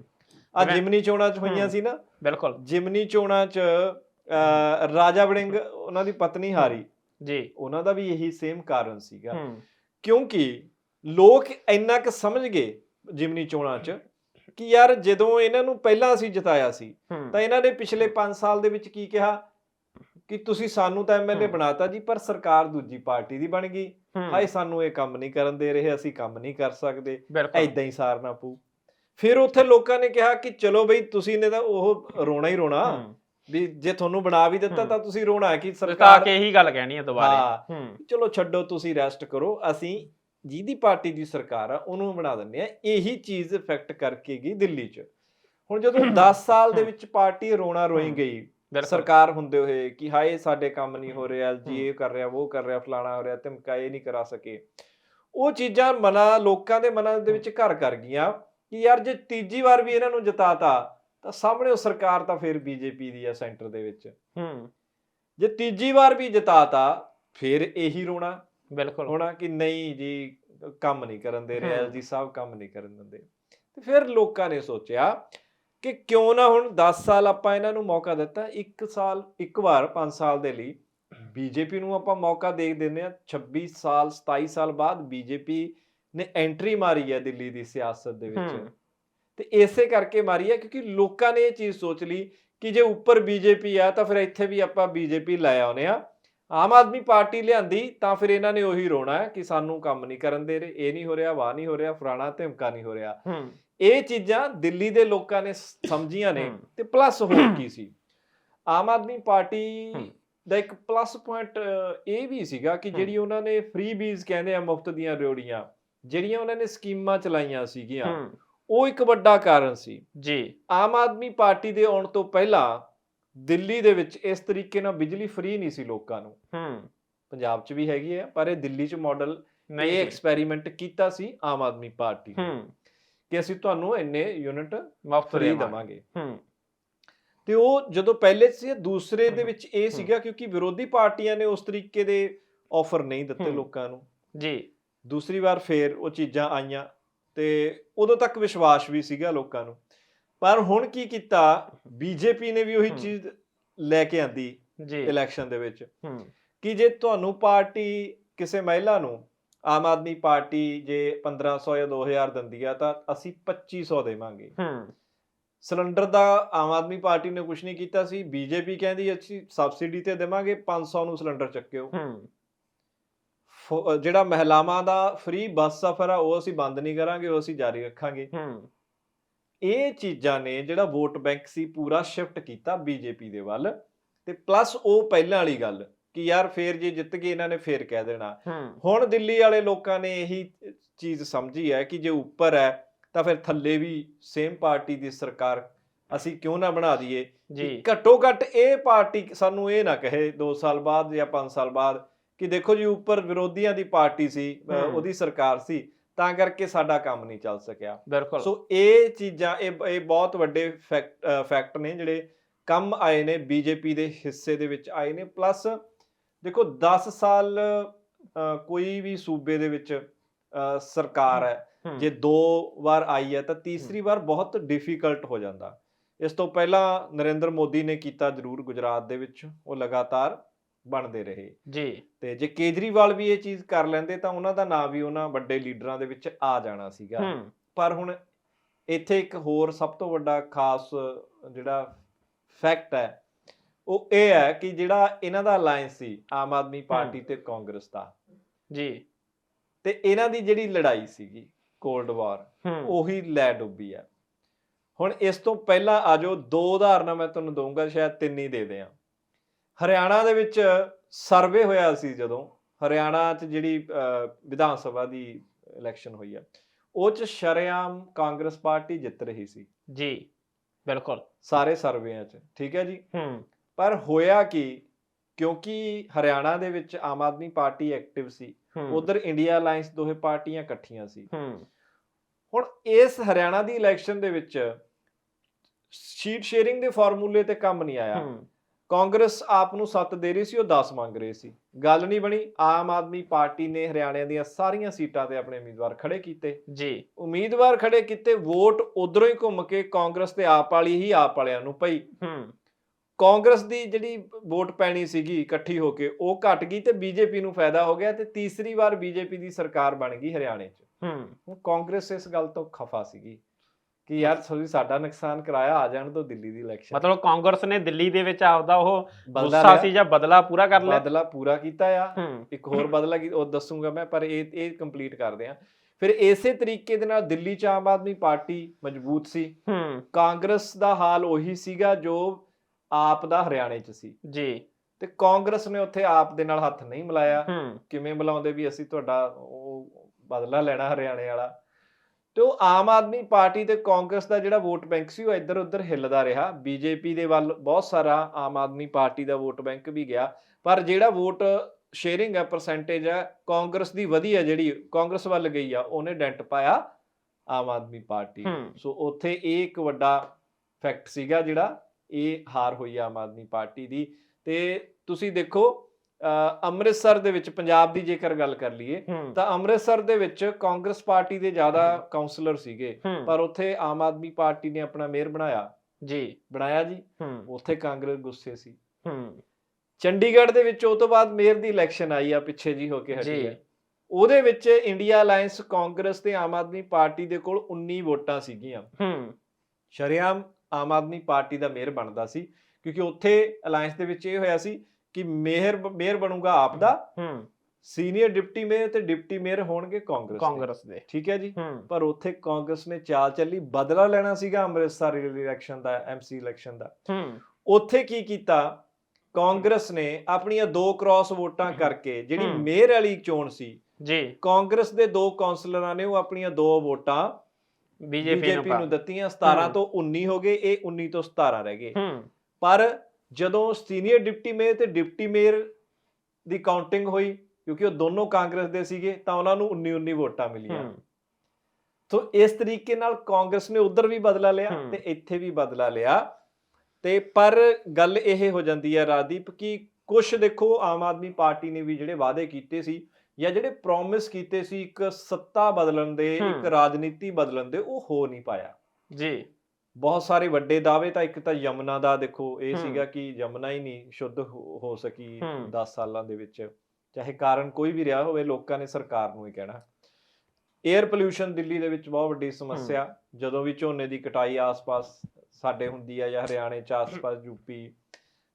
ਆ ਜਿਮਨੀ ਚੋਣਾਂ 'ਚ ਹੋਈਆਂ। ਸੀ ਨਾ? ਬਿਲਕੁਲ। ਜਿਮਨੀ ਚੋਣਾਂ 'ਚ ਰਾਜਾ ਵੜਿੰਗ ਉਹਨਾਂ ਦੀ ਪਤਨੀ ਹਾਰੀ। ਜੀ। ਉਹਨਾਂ ਦਾ ਵੀ ਇਹੀ ਸੇਮ ਕਾਰਨ ਸੀਗਾ। ਕਿਉਂਕਿ ਲੋਕ ਇੰਨਾ ਕੁ ਸਮਝ ਗਏ ਜਿਮਨੀ ਚੋਣਾਂ 'ਚ ਕਿ ਯਾਰ ਜਦੋਂ ਇਹਨਾਂ ਨੂੰ ਪਹਿਲਾਂ ਅਸੀਂ ਜਿਤਾਇਆ ਸੀ ਤਾਂ ਇਹਨਾਂ ਨੇ ਪਿਛਲੇ 5 ਸਾਲ ਦੇ ਵਿੱਚ ਕੀ ਕਿਹਾ? ਕਿ ਤੁਸੀਂ ਸਾਨੂੰ ਤਾਂ ਐਮਐਲਏ। ਬਣਾਤਾ ਜੀ ਪਰ ਸਰਕਾਰ ਦੂਜੀ ਪਾਰਟੀ ਦੀ ਬਣ ਗਈ। ਹਾਏ ਸਾਨੂੰ ਇਹ ਕੰਮ ਨਹੀਂ ਕਰਨ ਦੇ ਰਹੇ ਅਸੀਂ ਕੰਮ ਨਹੀਂ ਕਰ ਸਕਦੇ ਐਦਾਂ ਹੀ ਸਾਰਨਾ ਪਊ। ਫਿਰ ਉੱਥੇ ਲੋਕਾਂ ਨੇ ਕਿਹਾ ਕਿ ਚਲੋ ਬਈ ਤੁਸੀਂ ਨੇ ਤਾਂ ਉਹ ਰੋਣਾ ਹੀ ਰੋਣਾ। ਵੀ ਜੇ ਤੁਹਾਨੂੰ ਬਣਾ ਵੀ ਦਿੱਤਾ। ਤਾਂ ਤੁਸੀਂ ਰੋਣਾ ਕਿ ਸਰਕਾਰ ਸਰਕਾਰ ਕੇ ਇਹੀ ਗੱਲ ਕਹਿਣੀ ਹੈ ਦੁਬਾਰੇ। ਚਲੋ ਛੱਡੋ ਤੁਸੀਂ ਰੈਸਟ ਕਰੋ। ਅਸੀਂ ਜਿਹਦੀ ਪਾਰਟੀ ਦੀ ਸਰਕਾਰ ਆ ਉਹਨੂੰ ਬਣਾ ਦਿੰਦੇ ਆ ਇਹੀ ਚੀਜ਼ ਇਫੈਕਟ ਕਰਕੇ ਗਈ ਦਿੱਲੀ 'ਚ। ਹੁਣ ਜਦੋਂ 10 ਸਾਲ ਦੇ ਵਿੱਚ ਪਾਰਟੀ ਰੋਣਾ ਰੋਈ। ਗਈ ਸਰਕਾਰ ਹੁੰਦੇ ਹੋਏ ਕਿ ਹਾਏ ਸਾਡੇ ਕੰਮ ਨਹੀਂ ਹੋ ਰਿਹਾ ਜੀ ਇਹ ਕਰ ਰਿਹਾ ਉਹ ਕਰ ਰਿਹਾ ਫਲਾਣਾ ਹੋ ਰਿਹਾ ਧਮਕਾ ਇਹ ਨਹੀਂ ਕਰਾ ਸਕੇ। ਉਹ ਚੀਜ਼ਾਂ ਮਨਾਂ ਲੋਕਾਂ ਦੇ ਮਨਾਂ ਦੇ ਵਿੱਚ ਘਰ ਕਰ ਗਈਆਂ ਕਿ ਯਾਰ ਜੇ ਤੀਜੀ ਵਾਰ ਵੀ ਇਹਨਾਂ ਨੂੰ ਜਿਤਾਤਾ ਤਾਂ ਸਾਹਮਣੇ ਉਹ ਸਰਕਾਰ ਤਾਂ ਫਿਰ ਬੀਜੇਪੀ ਦੀ ਹੈ ਸੈਂਟਰ ਦੇ ਵਿੱਚ। ਹੂੰ। ਜੇ ਤੀਜੀ ਵਾਰ ਵੀ ਜਿਤਾਤਾ ਫਿਰ ਇਹੀ ਰੋਣਾ। ਬਿਲਕੁਲ। ਹੋਣਾ ਕਿ ਨਹੀਂ ਜੀ ਕੰਮ ਨਹੀਂ ਕਰਨ ਦੇ ਰਹੇ। ਐਲਜੀ ਸਾਹਿਬ ਕੰਮ ਨਹੀਂ ਕਰਨ ਦਿੰਦੇ। ਤੇ ਫਿਰ ਲੋਕਾਂ ਨੇ ਸੋਚਿਆ ਕਿ ਕਿਉਂ ਨਾ ਹੁਣ 10 ਸਾਲ ਆਪਾਂ ਇਹਨਾਂ ਨੂੰ ਮੌਕਾ ਦਿੱਤਾ ਇੱਕ ਸਾਲ ਇੱਕ ਵਾਰ 5 ਸਾਲ ਦੇ ਲਈ। ਬੀਜੇਪੀ ਨੂੰ ਆਪਾਂ ਮੌਕਾ ਦੇ ਦਿੰਦੇ ਆ 26 ਸਾਲ 27 ਸਾਲ ਬਾਅਦ ਬੀਜੇਪੀ ਨੇ ਐਂਟਰੀ ਮਾਰੀ ਹੈ ਦਿੱਲੀ ਦੀ ਸਿਆਸਤ ਦੇ ਵਿੱਚ। ਤੇ ਇਸੇ ਕਰਕੇ ਮਾਰੀ ਹੈ ਕਿਉਂਕਿ ਲੋਕਾਂ ਨੇ ਇਹ ਚੀਜ਼ ਸੋਚ ਲਈ ਕਿ ਜੇ ਉੱਪਰ ਬੀਜੇਪੀ ਆ ਤਾਂ ਫਿਰ ਇੱਥੇ ਵੀ ਆਪਾਂ ਬੀਜੇਪੀ ਲੈ ਆਉਨੇ ਆ ਆਮ ਆਦਮੀ ਪਾਰਟੀ ਲਿਆਂਦੀ ਤਾਂ ਫਿਰ ਇਹਨਾਂ ਨੇ ਉਹੀ ਰੋਣਾ ਹੈ ਕਿ ਸਾਨੂੰ ਕੰਮ ਨਹੀਂ ਕਰਨ ਦੇ ਰਹੇ ਇਹ ਨਹੀਂ ਹੋ ਰਿਹਾ ਵਾਹ ਨਹੀਂ ਹੋ ਰਿਹਾ ਫਰਾਣਾ ਧਮਕਾ ਨਹੀਂ ਹੋ ਰਿਹਾ। ਹੂੰ। ਇਹ ਚੀਜ਼ਾਂ ਦਿੱਲੀ ਦੇ ਲੋਕਾਂ ਨੇ ਸਮਝੀਆਂ ਨੇ। ਤੇ ਪਲੱਸ ਹੋਰ ਕੀ ਸੀ। ਆਮ ਆਦਮੀ ਪਾਰਟੀ। ਦਾ ਇੱਕ ਪਲੱਸ ਪੁਆਇੰਟ ਇਹ ਵੀ ਸੀਗਾ ਕਿ। ਜਿਹੜੀ ਉਹਨਾਂ ਨੇ ਫ੍ਰੀ ਬੀਜ਼ ਕਹਿੰਦੇ ਆ ਮੁਫਤ ਦੀਆਂ ਰਿਓੜੀਆਂ ਜਿਹੜੀਆਂ ਉਹਨਾਂ ਨੇ ਸਕੀਮਾਂ ਚਲਾਈਆਂ ਸੀਗੀਆਂ ਉਹ ਇੱਕ ਵੱਡਾ ਕਾਰਨ ਸੀ। ਜੀ। ਆਮ ਆਦਮੀ ਪਾਰਟੀ ਦੇ ਆਉਣ ਤੋਂ ਪਹਿਲਾਂ ਦਿੱਲੀ ਦੇ ਵਿੱਚ ਇਸ ਤਰੀਕੇ ਨਾਲ ਬਿਜਲੀ ਫ੍ਰੀ ਨਹੀਂ ਸੀ ਲੋਕਾਂ ਨੂੰ। ਹੂੰ। ਪੰਜਾਬ 'ਚ ਵੀ ਹੈਗੀ ਹੈ ਪਰ ਇਹ ਦਿੱਲੀ 'ਚ ਮਾਡਲ ਇਹ। ਐਕਸਪੈਰੀਮੈਂਟ ਕੀਤਾ ਸੀ ਆਮ ਆਦਮੀ ਪਾਰਟੀ ਨੇ। ਹੂੰ। ਕਿ ਅਸੀਂ ਤੁਹਾਨੂੰ ਇੰਨੇ ਯੂਨਿਟ ਮੁਫਤ ਫ੍ਰੀ ਦੇਵਾਂਗੇ। ਹੂੰ। ਤੇ ਉਹ ਜਦੋਂ ਪਹਿਲੇ ਸੀ ਦੂਸਰੇ ਦੇ ਵਿੱਚ ਇਹ ਸੀਗਾ ਕਿਉਂਕਿ ਵਿਰੋਧੀ ਪਾਰਟੀਆਂ ਨੇ ਉਸ ਤਰੀਕੇ ਦੇ ਆਫਰ ਨਹੀਂ ਦਿੱਤੇ। ਲੋਕਾਂ ਨੂੰ। ਜੀ। ਦੂਸਰੀ ਵਾਰ ਫੇਰ ਉਹ ਚੀਜ਼ਾਂ ਆਈਆਂ ਤੇ ਉਦੋਂ ਤੱਕ ਵਿਸ਼ਵਾਸ ਵੀ ਸੀਗਾ ਲੋਕਾਂ ਨੂੰ। ਪਰ ਹੁਣ ਕੀ ਕੀਤਾ ਬੀਜੇਪੀ ਨੇ ਵੀ ਉਹੀ। ਚੀਜ਼ ਲੈ ਕੇ ਆਂਦੀ ਜੀ। ਇਲੈਕਸ਼ਨ ਦੇ ਵਿੱਚ ਹੂੰ। ਕਿ ਜੇ ਤੁਹਾਨੂੰ ਪਾਰਟੀ ਕਿਸੇ ਮਹਿਲਾ ਨੂੰ ਆਮ ਆਦਮੀ ਪਾਰਟੀ ਜੇ 1500 ਜਾਂ 2000 ਦਿੰਦੀ ਆ ਤਾਂ ਅਸੀਂ 2500 ਦੇਵਾਂਗੇ। ਹੂੰ। ਸਿਲੰਡਰ ਦਾ ਆਮ ਆਦਮੀ ਪਾਰਟੀ ਨੇ ਕੁਝ ਨਹੀਂ ਕੀਤਾ ਸੀ ਬੀਜੇਪੀ ਕਹਿੰਦੀ ਅਸੀਂ ਸਬਸਿਡੀ ਤੇ ਦੇਵਾਂਗੇ 500 ਨੂੰ ਸਿਲੰਡਰ ਚੱਕਿਓ। ਹੂੰ। ਜਿਹੜਾ ਮਹਿਲਾਵਾਂ ਦਾ ਫ੍ਰੀ ਬੱਸ ਸਫ਼ਰ ਆ ਉਹ ਅਸੀਂ ਬੰਦ ਨਹੀਂ ਕਰਾਂਗੇ ਉਹ ਅਸੀਂ ਜਾਰੀ ਰੱਖਾਂਗੇ। ਹੂੰ। ਇਹ ਚੀਜ਼ਾਂ ਨੇ ਜਿਹੜਾ ਵੋਟ ਬੈਂਕ ਸੀ ਪੂਰਾ ਸ਼ਿਫਟ ਕੀਤਾ ਬੀਜੇਪੀ ਦੇ ਵੱਲ। ਤੇ ਪਲੱਸ ਉਹ ਪਹਿਲਾਂ ਵਾਲੀ ਗੱਲ ਕਿ ਯਾਰ ਫੇਰ ਜੇ ਜਿੱਤ ਗਏ ਇਹਨਾਂ ਨੇ ਫੇਰ ਕਹਿ ਦੇਣਾ। ਹੁਣ ਦਿੱਲੀ ਵਾਲੇ ਲੋਕਾਂ ਨੇ ਇਹੀ ਚੀਜ਼ ਸਮਝੀ ਹੈ ਕਿ ਜੇ ਉੱਪਰ ਹੈ ਤਾਂ ਫਿਰ ਥੱਲੇ ਵੀ ਸੇਮ ਪਾਰਟੀ ਦੀ ਸਰਕਾਰ ਅਸੀਂ ਕਿਉਂ ਨਾ ਬਣਾ ਦਈਏ? ਜੀ। ਘੱਟੋ ਘੱਟ ਇਹ ਪਾਰਟੀ ਸਾਨੂੰ ਇਹ ਨਾ ਕਹੇ 2 ਸਾਲ ਬਾਅਦ ਜਾਂ 5 ਸਾਲ ਬਾਅਦ ਕਿ ਦੇਖੋ ਜੀ ਉੱਪਰ ਵਿਰੋਧੀਆਂ ਦੀ ਪਾਰਟੀ ਸੀ। ਉਹਦੀ ਸਰਕਾਰ ਸੀ ਤਾਂ ਕਰਕੇ ਸਾਡਾ ਕੰਮ ਨਹੀਂ ਚੱਲ ਸਕਿਆ। ਬਿਲਕੁਲ। ਸੋ ਇਹ ਚੀਜ਼ਾਂ ਇਹ ਇਹ ਬਹੁਤ ਵੱਡੇ ਫੈਕਟ ਫੈਕਟ ਨੇ ਜਿਹੜੇ ਕੰਮ ਆਏ ਨੇ ਬੀਜੇਪੀ ਦੇ ਹਿੱਸੇ ਦੇ ਵਿੱਚ ਆਏ ਨੇ ਪਲੱਸ ਦੇਖੋ 10 ਸਾਲ ਕੋਈ ਵੀ ਸੂਬੇ ਦੇ ਵਿੱਚ ਸਰਕਾਰ ਹੈ ਜੇ ਦੋ ਵਾਰ ਆਈ ਹੈ ਤਾਂ ਤੀਸਰੀ ਵਾਰ ਬਹੁਤ ਡਿਫਿਕਲਟ ਹੋ ਜਾਂਦਾ। ਇਸ ਤੋਂ ਪਹਿਲਾਂ ਨਰਿੰਦਰ ਮੋਦੀ ਨੇ ਕੀਤਾ ਜ਼ਰੂਰ ਗੁਜਰਾਤ ਦੇ ਵਿੱਚ ਉਹ ਲਗਾਤਾਰ ਬਣਦੇ ਰਹੇ। ਜੀ। ਤੇ ਜੇ ਕੇਜਰੀਵਾਲ ਵੀ ਇਹ ਚੀਜ਼ ਕਰ ਲੈਂਦੇ ਤਾਂ ਉਹਨਾਂ ਦਾ ਨਾਂ ਵੀ ਉਹਨਾਂ ਵੱਡੇ ਲੀਡਰਾਂ ਦੇ ਵਿੱਚ ਆ ਜਾਣਾ ਸੀਗਾ। ਪਰ ਹੁਣ ਇੱਥੇ ਇੱਕ ਹੋਰ ਸਭ ਤੋਂ ਵੱਡਾ ਖਾਸ ਜਿਹੜਾ ਫੈਕਟ ਹੈ ਉਹ ਇਹ ਹੈ ਕਿ ਜਿਹੜਾ ਇਹਨਾਂ ਦਾ ਅਲਾਈਅੰਸ ਸੀ ਆਮ ਆਦਮੀ ਪਾਰਟੀ ਤੇ ਕਾਂਗਰਸ ਦਾ। ਜੀ। ਤੇ ਇਹਨਾਂ ਦੀ ਜਿਹੜੀ ਲੜਾਈ ਸੀਗੀ ਕੋਲਡ ਵਾਰ ਉਹੀ ਲੈ ਡੁੱਬੀ ਹੈ। ਹੁਣ ਇਸ ਤੋਂ ਪਹਿਲਾਂ ਆਜੋ ਦੋ ਉਦਾਹਰਨਾਂ ਮੈਂ ਤੁਹਾਨੂੰ ਦਊਂਗਾ ਸ਼ਾਇਦ ਤਿੰਨ ਹੀ ਦੇ ਦਿਆਂ। ਹਰਿਆਣਾ ਦੇ ਵਿੱਚ ਸਰਵੇ ਹੋਇਆ ਸੀ ਜਦੋਂ ਹਰਿਆਣਾ 'ਚ ਜਿਹੜੀ ਵਿਧਾਨ ਸਭਾ ਦੀ ਇਲੈਕਸ਼ਨ ਹੋਈ ਆ ਉਹ 'ਚ ਸ਼ਰੇਆਮ ਕਾਂਗਰਸ ਪਾਰਟੀ ਜਿੱਤ ਰਹੀ ਸੀ। ਜੀ ਬਿਲਕੁਲ। ਸਾਰੇ ਸਰਵੇਆਂ 'ਚ ਠੀਕ ਹੈ ਜੀ? ਹੂੰ। ਪਰ ਹੋਇਆ ਕੀ? ਕਿਉਂਕਿ ਹਰਿਆਣਾ ਦੇ ਵਿੱਚ ਆਮ ਆਦਮੀ ਪਾਰਟੀ ਐਕਟਿਵ ਸੀ। ਉਧਰ ਇੰਡੀਆ ਅਲਾਈਅੰਸ ਦੋਹੇ ਪਾਰਟੀਆਂ ਇਕੱਠੀਆਂ ਸੀ। ਹੁਣ ਇਸ ਹਰਿਆਣਾ ਦੀ ਇਲੈਕਸ਼ਨ ਦੇ ਵਿੱਚ ਸ਼ੀਟ ਸ਼ੇਅਰਿੰਗ ਦੇ ਫਾਰਮੂਲੇ ਤੇ ਕੰਮ ਨਹੀਂ ਆਇਆ। ਕਾਂਗਰਸ ਆਪ ਨੂੰ 7 ਦੇ ਰਹੀ ਸੀ ਉਹ 10 ਮੰਗ ਰਹੇ ਸੀ। ਗੱਲ ਨਹੀਂ ਬਣੀ ਆਮ ਆਦਮੀ ਪਾਰਟੀ ਨੇ ਹਰਿਆਣਾ ਦੀਆਂ ਸਾਰੀਆਂ ਸੀਟਾਂ ਤੇ ਆਪਣੇ ਉਮੀਦਵਾਰ ਖੜੇ ਕੀਤੇ। ਜੀ। ਉਮੀਦਵਾਰ ਖੜੇ ਕੀਤੇ ਵੋਟ ਉਧਰੋਂ ਹੀ ਘੁੰਮ ਕੇ ਕਾਂਗਰਸ ਤੇ ਆਪ ਵਾਲੀ ਹੀ ਆਪ ਵਾਲਿਆਂ ਨੂੰ ਪਈ। ਹੂੰ। ਕਾਂਗਰਸ ਦੀ ਜਿਹੜੀ ਵੋਟ ਪੈਣੀ ਸੀਗੀ ਇਕੱਠੀ ਹੋ ਕੇ ਉਹ ਘਟ ਗਈ ਤੇ ਬੀਜੇਪੀ ਨੂੰ ਫਾਇਦਾ ਹੋ ਗਿਆ ਤੇ ਤੀਸਰੀ ਵਾਰ ਬੀਜੇਪੀ ਦੀ ਸਰਕਾਰ ਬਣ ਗਈ ਹਰਿਆਣੇ 'ਚ। ਹੂੰ। ਕਾਂਗਰਸ ਇਸ ਗੱਲ ਤੋਂ ਖਫਾ ਸੀਗੀ ਕਿ ਯਾਰ ਤੁਸੀਂ ਸਾਡਾ ਨੁਕਸਾਨ ਕਰਾਇਆ ਆ ਜਾਣ ਤੋਂ ਦਿੱਲੀ ਦੀ ਇਲੈਕਸ਼ਨ ਮਤਲਬ ਕਾਂਗਰਸ ਨੇ ਦਿੱਲੀ ਦੇ ਵਿੱਚ ਆਪਦਾ ਉਹ ਗੁੱਸਾ ਸੀ ਜਾਂ ਬਦਲਾ ਪੂਰਾ ਕਰ ਲਿਆ? ਬਦਲਾ ਪੂਰਾ ਕੀਤਾ ਆ। ਇੱਕ ਹੋਰ ਬਦਲਾ ਕੀ ਉਹ ਦੱਸੂਗਾ ਮੈਂ ਪਰ ਇਹ ਇਹ ਕੰਪਲੀਟ ਕਰਦੇ ਆ ਫਿਰ ਇਸੇ ਤਰੀਕੇ ਦੇ ਨਾਲ ਦਿੱਲੀ ਚ ਆਮ ਆਦਮੀ ਪਾਰਟੀ ਮਜ਼ਬੂਤ ਸੀ। ਹੂੰ। ਕਾਂਗਰਸ ਦਾ ਹਾਲ ਉਹੀ ਸੀਗਾ ਜੋ ਆਪ ਦਾ ਹਰਿਆਣੇ ਚ ਸੀ। ਜੀ। ਤੇ ਕਾਂਗਰਸ ਨੇ ਉੱਥੇ ਆਪ ਦੇ ਨਾਲ ਹੱਥ ਨਹੀਂ ਮਿਲਾਇਆ। ਹੂੰ। ਕਿਵੇਂ ਮਿਲਾਉਂਦੇ ਵੀ ਅਸੀਂ ਤੁਹਾਡਾ ਉਹ ਬਦਲਾ ਲੈਣਾ ਹਰਿਆਣੇ ਵਾਲਾ। ਤੇ ਉਹ ਆਮ ਆਦਮੀ ਪਾਰਟੀ ਤੇ ਕਾਂਗਰਸ ਦਾ ਜਿਹੜਾ ਵੋਟ ਬੈਂਕ ਸੀ ਉਹ ਇੱਧਰ ਉੱਧਰ ਹਿੱਲਦਾ ਰਿਹਾ। ਬੀਜੇਪੀ ਦੇ ਵੱਲ ਬਹੁਤ ਸਾਰਾ ਆਮ ਆਦਮੀ ਪਾਰਟੀ ਦਾ ਵੋਟ ਬੈਂਕ ਵੀ ਗਿਆ। ਪਰ ਜਿਹੜਾ ਵੋਟ ਸ਼ੇਅਰਿੰਗ ਹੈ ਪਰਸੈਂਟੇਜ ਹੈ ਕਾਂਗਰਸ ਦੀ ਵਧੀ ਹੈ ਜਿਹੜੀ ਕਾਂਗਰਸ ਵੱਲ ਗਈ ਆ ਉਹਨੇ ਡੈਂਟ ਪਾਇਆ ਆਮ ਆਦਮੀ ਪਾਰਟੀ। ਸੋ ਉੱਥੇ ਇਹ ਇੱਕ ਵੱਡਾ ਫੈਕਟ ਸੀਗਾ ਜਿਹੜਾ ਇਹ ਹਾਰ ਹੋਈ ਆਮ ਆਦਮੀ ਪਾਰਟੀ ਦੀ। ਤੇ ਤੁਸੀਂ ਦੇਖੋ ਅੰਮ੍ਰਿਤਸਰ ਦੇ ਵਿੱਚ ਪੰਜਾਬ ਦੀ ਜੇਕਰ ਗੱਲ ਕਰ ਲਈਏ ਤਾਂ ਅੰਮ੍ਰਿਤਸਰ ਦੇ ਵਿੱਚ ਕਾਂਗਰਸ ਪਾਰਟੀ ਦੇ ਜ਼ਿਆਦਾ ਕਾਉਂਸਲਰ ਸੀਗੇ। ਪਰ ਉੱਥੇ ਆਮ ਆਦਮੀ ਪਾਰਟੀ ਨੇ ਆਪਣਾ ਮੇਅਰ ਬਣਾਇਆ। ਜੀ। ਬਣਾਇਆ ਜੀ। ਉੱਥੇ ਕਾਂਗਰਸ ਗੁੱਸੇ ਸੀ। ਚੰਡੀਗੜ੍ਹ ਦੇ ਵਿੱਚ ਉਹ ਤੋਂ ਬਾਅਦ ਮੇਅਰ ਦੀ ਇਲੈਕਸ਼ਨ ਆਈ ਆ ਪਿੱਛੇ ਜੀ ਹੋ ਕੇ ਹਟੀ ਹੈ ਉਹਦੇ ਵਿੱਚ ਇੰਡੀਆ ਅਲਾਈਅੰਸ ਕਾਂਗਰਸ ਤੇ ਆਮ ਆਦਮੀ ਪਾਰਟੀ ਦੇ ਕੋਲ 19 ਵੋਟਾਂ ਸੀਗੀਆਂ। ਹੂੰ। ਸ਼ਰੇਆਮ ਆਮ ਆਦਮੀ ਪਾਰਟੀ ਦਾ ਮੇਅਰ ਬਣਦਾ ਸੀ ਕਿਉਂਕਿ ਉੱਥੇ ਅਲਾਈਅੰਸ ਦੇ ਵਿੱਚ ਇਹ ਹੋਇਆ ਸੀ ਕਿ ਮੇਅਰ ਮੇਅਰ ਬਣੂਗਾ ਆਪ ਦਾ ਹੂੰ। ਸੀਨੀਅਰ ਡਿਪਟੀ ਮੇਅਰ ਤੇ ਡਿਪਟੀ ਮੇਅਰ ਹੋਣਗੇ ਕਾਂਗਰਸ। ਕਾਂਗਰਸ ਦੇ। ਠੀਕ ਹੈ ਜੀ? ਪਰ ਉੱਥੇ ਕਾਂਗਰਸ ਨੇ ਚਾਲ ਚੱਲੀ ਬਦਲਾ ਲੈਣਾ ਸੀਗਾ ਅੰਮ੍ਰਿਤਸਰ ਇਲੈਕਸ਼ਨ ਦਾ ਐਮਸੀ ਇਲੈਕਸ਼ਨ ਦਾ। ਹੂੰ। ਉੱਥੇ ਕੀ ਕੀਤਾ? ਕਾਂਗਰਸ ਨੇ ਆਪਣੀਆਂ ਦੋ ਕ੍ਰਾਸ ਵੋਟਾਂ ਕਰਕੇ ਜਿਹੜੀ। ਮੇਅਰ ਵਾਲੀ ਚੋਣ ਸੀ ਜੀ। ਕਾਂਗਰਸ ਦੇ ਦੋ ਕਾਉਂਸਲਰਾਂ ਨੇ ਉਹ ਆਪਣੀਆਂ ਦੋ ਵੋਟਾਂ ਬੀਜੇਪੀ ਨੂੰ ਦਿੱਤੀਆਂ 17 ਹੂੰ। ਤੋਂ 19 ਹੋ ਗਏ ਇਹ 19 ਤੋਂ 17 ਰਹਿ ਗਏ। ਪਰ ਜਦੋਂ ਸੀਨੀਅਰ ਡਿਪਟੀ ਮੇਅਰ ਤੇ ਡਿਪਟੀ ਮੇਅਰ ਦੀ ਕਾਊਂਟਿੰਗ ਹੋਈ ਕਿਉਂਕਿ ਉਹ ਦੋਨੋਂ ਕਾਂਗਰਸ ਦੇ ਸੀਗੇ ਤਾਂ ਉਹਨਾਂ ਨੂੰ 19 19 ਵੋਟਾਂ ਮਿਲੀਆਂ। ਸੋ ਇਸ ਤਰੀਕੇ ਨਾਲ ਕਾਂਗਰਸ ਨੇ ਉਧਰ ਵੀ ਬਦਲਾ ਲਿਆ। ਤੇ ਇੱਥੇ ਵੀ ਬਦਲਾ ਲਿਆ। ਤੇ ਪਰ ਗੱਲ ਇਹ ਹੋ ਜਾਂਦੀ ਹੈ ਰਾਦੀਪ ਕਿ ਕੁਝ ਦੇਖੋ ਆਮ ਆਦਮੀ ਪਾਰਟੀ ਨੇ ਵੀ ਜਿਹੜੇ ਵਾਅਦੇ ਕੀਤੇ ਸੀ ਜਾਂ ਜਿਹੜੇ ਪ੍ਰੋਮਿਸ ਕੀਤੇ ਸੀ ਇੱਕ ਸੱਤਾ ਬਦਲਣ ਦੇ। ਇੱਕ ਰਾਜਨੀਤੀ ਬਦਲਣ ਦੇ ਉਹ ਹੋ ਨਹੀਂ ਪਾਇਆ ਜੀ ਬਹੁਤ ਸਾਰੇ ਵੱਡੇ ਦਾਅਵੇ ਤਾਂ ਇੱਕ ਤਾਂ ਯਮਨਾ ਦਾ ਦੇਖੋ ਇਹ। ਸੀਗਾ ਕਿ ਯਮਨਾ ਹੀ ਨਹੀਂ ਸ਼ੁੱਧ ਹੋ ਸਕੀ ਹੂੰ। 10 ਸਾਲਾਂ ਦੇ ਵਿੱਚ ਚਾਹੇ ਕਾਰਨ ਕੋਈ ਵੀ ਰਿਹਾ ਹੋਵੇ ਲੋਕਾਂ ਨੇ ਸਰਕਾਰ ਨੂੰ ਹੀ ਕਹਿਣਾ 에ਅਰ ਪੋਲਿਊਸ਼ਨ ਦਿੱਲੀ ਦੇ ਵਿੱਚ ਬਹੁਤ ਵੱਡੀ ਸਮੱਸਿਆ ਜਦੋਂ ਵੀ ਝੋਨੇ ਦੀ ਕਟਾਈ ਆਸ-ਪਾਸ ਸਾਡੇ ਹੁੰਦੀ ਆ ਜਾਂ ਹਰਿਆਣੇ ਚ ਆਸ-ਪਾਸ ਯੂਪੀ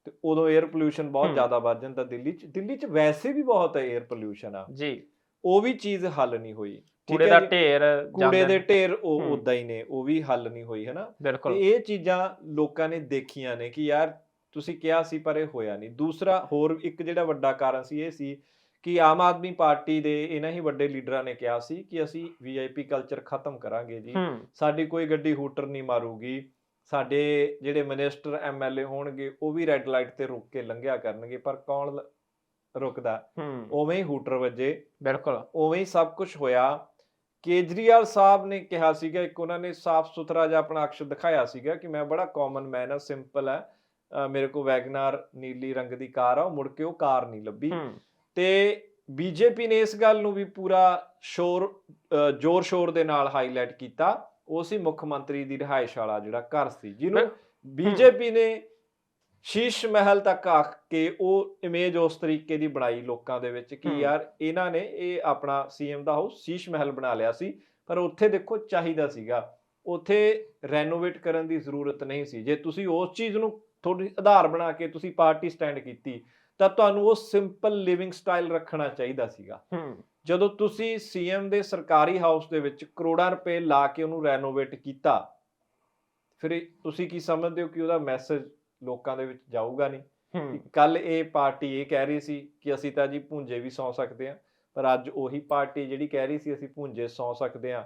ਤੇ ਉਦੋਂ 에ਅਰ ਪੋਲਿਊਸ਼ਨ ਬਹੁਤ। ਜ਼ਿਆਦਾ ਵੱਧ ਜਾਂਦਾ ਦਿੱਲੀ ਚ। ਦਿੱਲੀ ਚ ਵੈਸੇ ਵੀ ਬਹੁਤ 에ਅਰ ਪੋਲਿਊਸ਼ਨ ਆ। ਜੀ। ਉਹ ਵੀ ਚੀਜ਼ ਹੱਲ ਨਹੀਂ ਹੋਈ। ਕੂੜੇ ਦਾ? ਢੇਰ ਕੂੜੇ ਦੇ। ਢੇਰ ਉਹ। ਉਦਾਂ ਹੀ ਨੇ ਉਹ ਵੀ ਹੱਲ ਨਹੀਂ ਹੋਈ ਹਨਾ? ਤੇ ਇਹ ਚੀਜ਼ਾਂ ਲੋਕਾਂ ਨੇ ਦੇਖੀਆਂ ਨੇ ਕਿ ਯਾਰ ਤੁਸੀਂ ਕਿਹਾ ਸੀ ਪਰ ਇਹ ਹੋਇਆ ਨਹੀਂ। ਦੂਸਰਾ ਹੋਰ ਇੱਕ ਜਿਹੜਾ ਵੱਡਾ ਕਾਰਨ ਸੀ ਇਹ ਸੀ ਕਿ ਆਮ ਆਦਮੀ ਪਾਰਟੀ ਦੇ ਇਹਨਾਂ ਹੀ ਵੱਡੇ ਲੀਡਰਾਂ ਨੇ ਕਿਹਾ ਸੀ ਕਿ ਅਸੀਂ ਵੀਆਈਪੀ ਕਲਚਰ ਖਤਮ ਕਰਾਂਗੇ ਜੀ। ਸਾਡੀ ਕੋਈ ਗੱਡੀ ਹੂਟਰ ਨਹੀਂ ਮਾਰੂਗੀ। ਸਾਡੇ ਜਿਹੜੇ ਮਿਨਿਸਟਰ ਐਮਐਲਏ ਹੋਣਗੇ ਉਹ ਵੀ ਰੈੱਡ ਲਾਈਟ ਤੇ ਰੁਕ ਕੇ ਲੰਘਿਆ ਕਰਨਗੇ ਪਰ ਕੌਣ ਰੁਕਦਾ? ਉਵੇਂ ਹੀ ਹੂਟਰ ਵੱਜੇ। ਬਿਲਕੁਲ। ਉਵੇਂ ਹੀ ਸਭ ਕੁਝ ਹੋਇਆ। ਕੇਜਰੀਵਾਲ ਸਾਹਿਬ ਨੇ ਕਿਹਾ ਸੀਗਾ ਇੱਕ ਉਹਨਾਂ ਨੇ ਸਾਫ਼ ਸੁਥਰਾ ਜਿਹਾ ਆਪਣਾ ਅਕਸ਼ ਦਿਖਾਇਆ ਸੀਗਾ ਕਿ ਮੈਂ ਬੜਾ ਕਾਮਨ ਮੈਨ ਆ ਸਿੰਪਲ ਅਹ ਮੇਰੇ ਕੋ ਵੈਗਨਾਰ ਨੀਲੀ ਰੰਗ ਦੀ ਕਾਰ ਆ ਮੁੜ ਕੇ ਉਹ ਕਾਰ ਨਹੀਂ ਲੱਭੀ। ਤੇ ਬੀਜੇਪੀ ਨੇ ਇਸ ਗੱਲ ਨੂੰ ਵੀ ਪੂਰਾ ਸ਼ੋਰ ਜ਼ੋਰ ਸ਼ੋਰ ਦੇ ਨਾਲ ਹਾਈਲਾਈਟ ਕੀਤਾ। ਉਹ ਸੀ ਮੁੱਖ ਮੰਤਰੀ ਦੀ ਰਿਹਾਇਸ਼ ਵਾਲਾ ਜਿਹੜਾ ਘਰ ਸੀ ਜਿਹਨੂੰ ਬੀਜੇਪੀ ਨੇ ਸ਼ੀਸ਼ ਮਹਿਲ ਤੱਕ ਆ ਕੇ ਉਹ ਇਮੇਜ ਉਸ ਤਰੀਕੇ ਦੀ ਬਣਾਈ ਲੋਕਾਂ ਦੇ ਵਿੱਚ ਕਿ। ਯਾਰ ਇਹਨਾਂ ਨੇ ਇਹ ਆਪਣਾ ਸੀਐਮ ਦਾ ਹਾਊਸ ਸ਼ੀਸ਼ ਮਹਿਲ ਬਣਾ ਲਿਆ ਸੀ ਪਰ ਉੱਥੇ ਦੇਖੋ ਚਾਹੀਦਾ ਸੀਗਾ। ਉੱਥੇ ਰੈਨੋਵੇਟ ਕਰਨ ਦੀ ਜ਼ਰੂਰਤ ਨਹੀਂ ਸੀ। ਜੇ ਤੁਸੀਂ ਉਸ ਚੀਜ਼ ਨੂੰ ਤੁਹਾਡੀ ਆਧਾਰ ਬਣਾ ਕੇ ਤੁਸੀਂ ਪਾਰਟੀ ਸਟੈਂਡ ਕੀਤੀ ਤਾਂ ਤੁਹਾਨੂੰ ਉਹ ਸਿੰਪਲ ਲਿਵਿੰਗ ਸਟਾਈਲ ਰੱਖਣਾ ਚਾਹੀਦਾ ਸੀਗਾ। ਜਦੋਂ ਤੁਸੀਂ ਸੀਐਮ ਦੇ ਸਰਕਾਰੀ ਹਾਊਸ ਦੇ ਵਿੱਚ ਕਰੋੜਾਂ ਰੁਪਏ ਲਾ ਕੇ ਉਹਨੂੰ ਰੈਨੋਵੇਟ ਕੀਤਾ ਫਿਰ ਤੁਸੀਂ ਕੀ ਸਮਝਦੇ ਹੋ ਕਿ ਉਹਦਾ ਮੈਸੇਜ ਲੋਕਾਂ ਦੇ ਵਿੱਚ ਜਾਊਗਾ ਨਹੀਂ? ਕੱਲ ਇਹ ਪਾਰਟੀ ਇਹ ਕਹਿ ਰਹੀ ਸੀ ਕਿ ਅਸੀਂ ਤਾਂ ਜੀ ਭੁੰਜੇ ਵੀ ਸੌ ਸਕਦੇ ਹਾਂ ਪਰ ਅੱਜ ਉਹੀ ਪਾਰਟੀ ਜਿਹੜੀ ਕਹਿ ਰਹੀ ਸੀ ਅਸੀਂ ਭੁੰਜੇ ਸੌ ਸਕਦੇ ਹਾਂ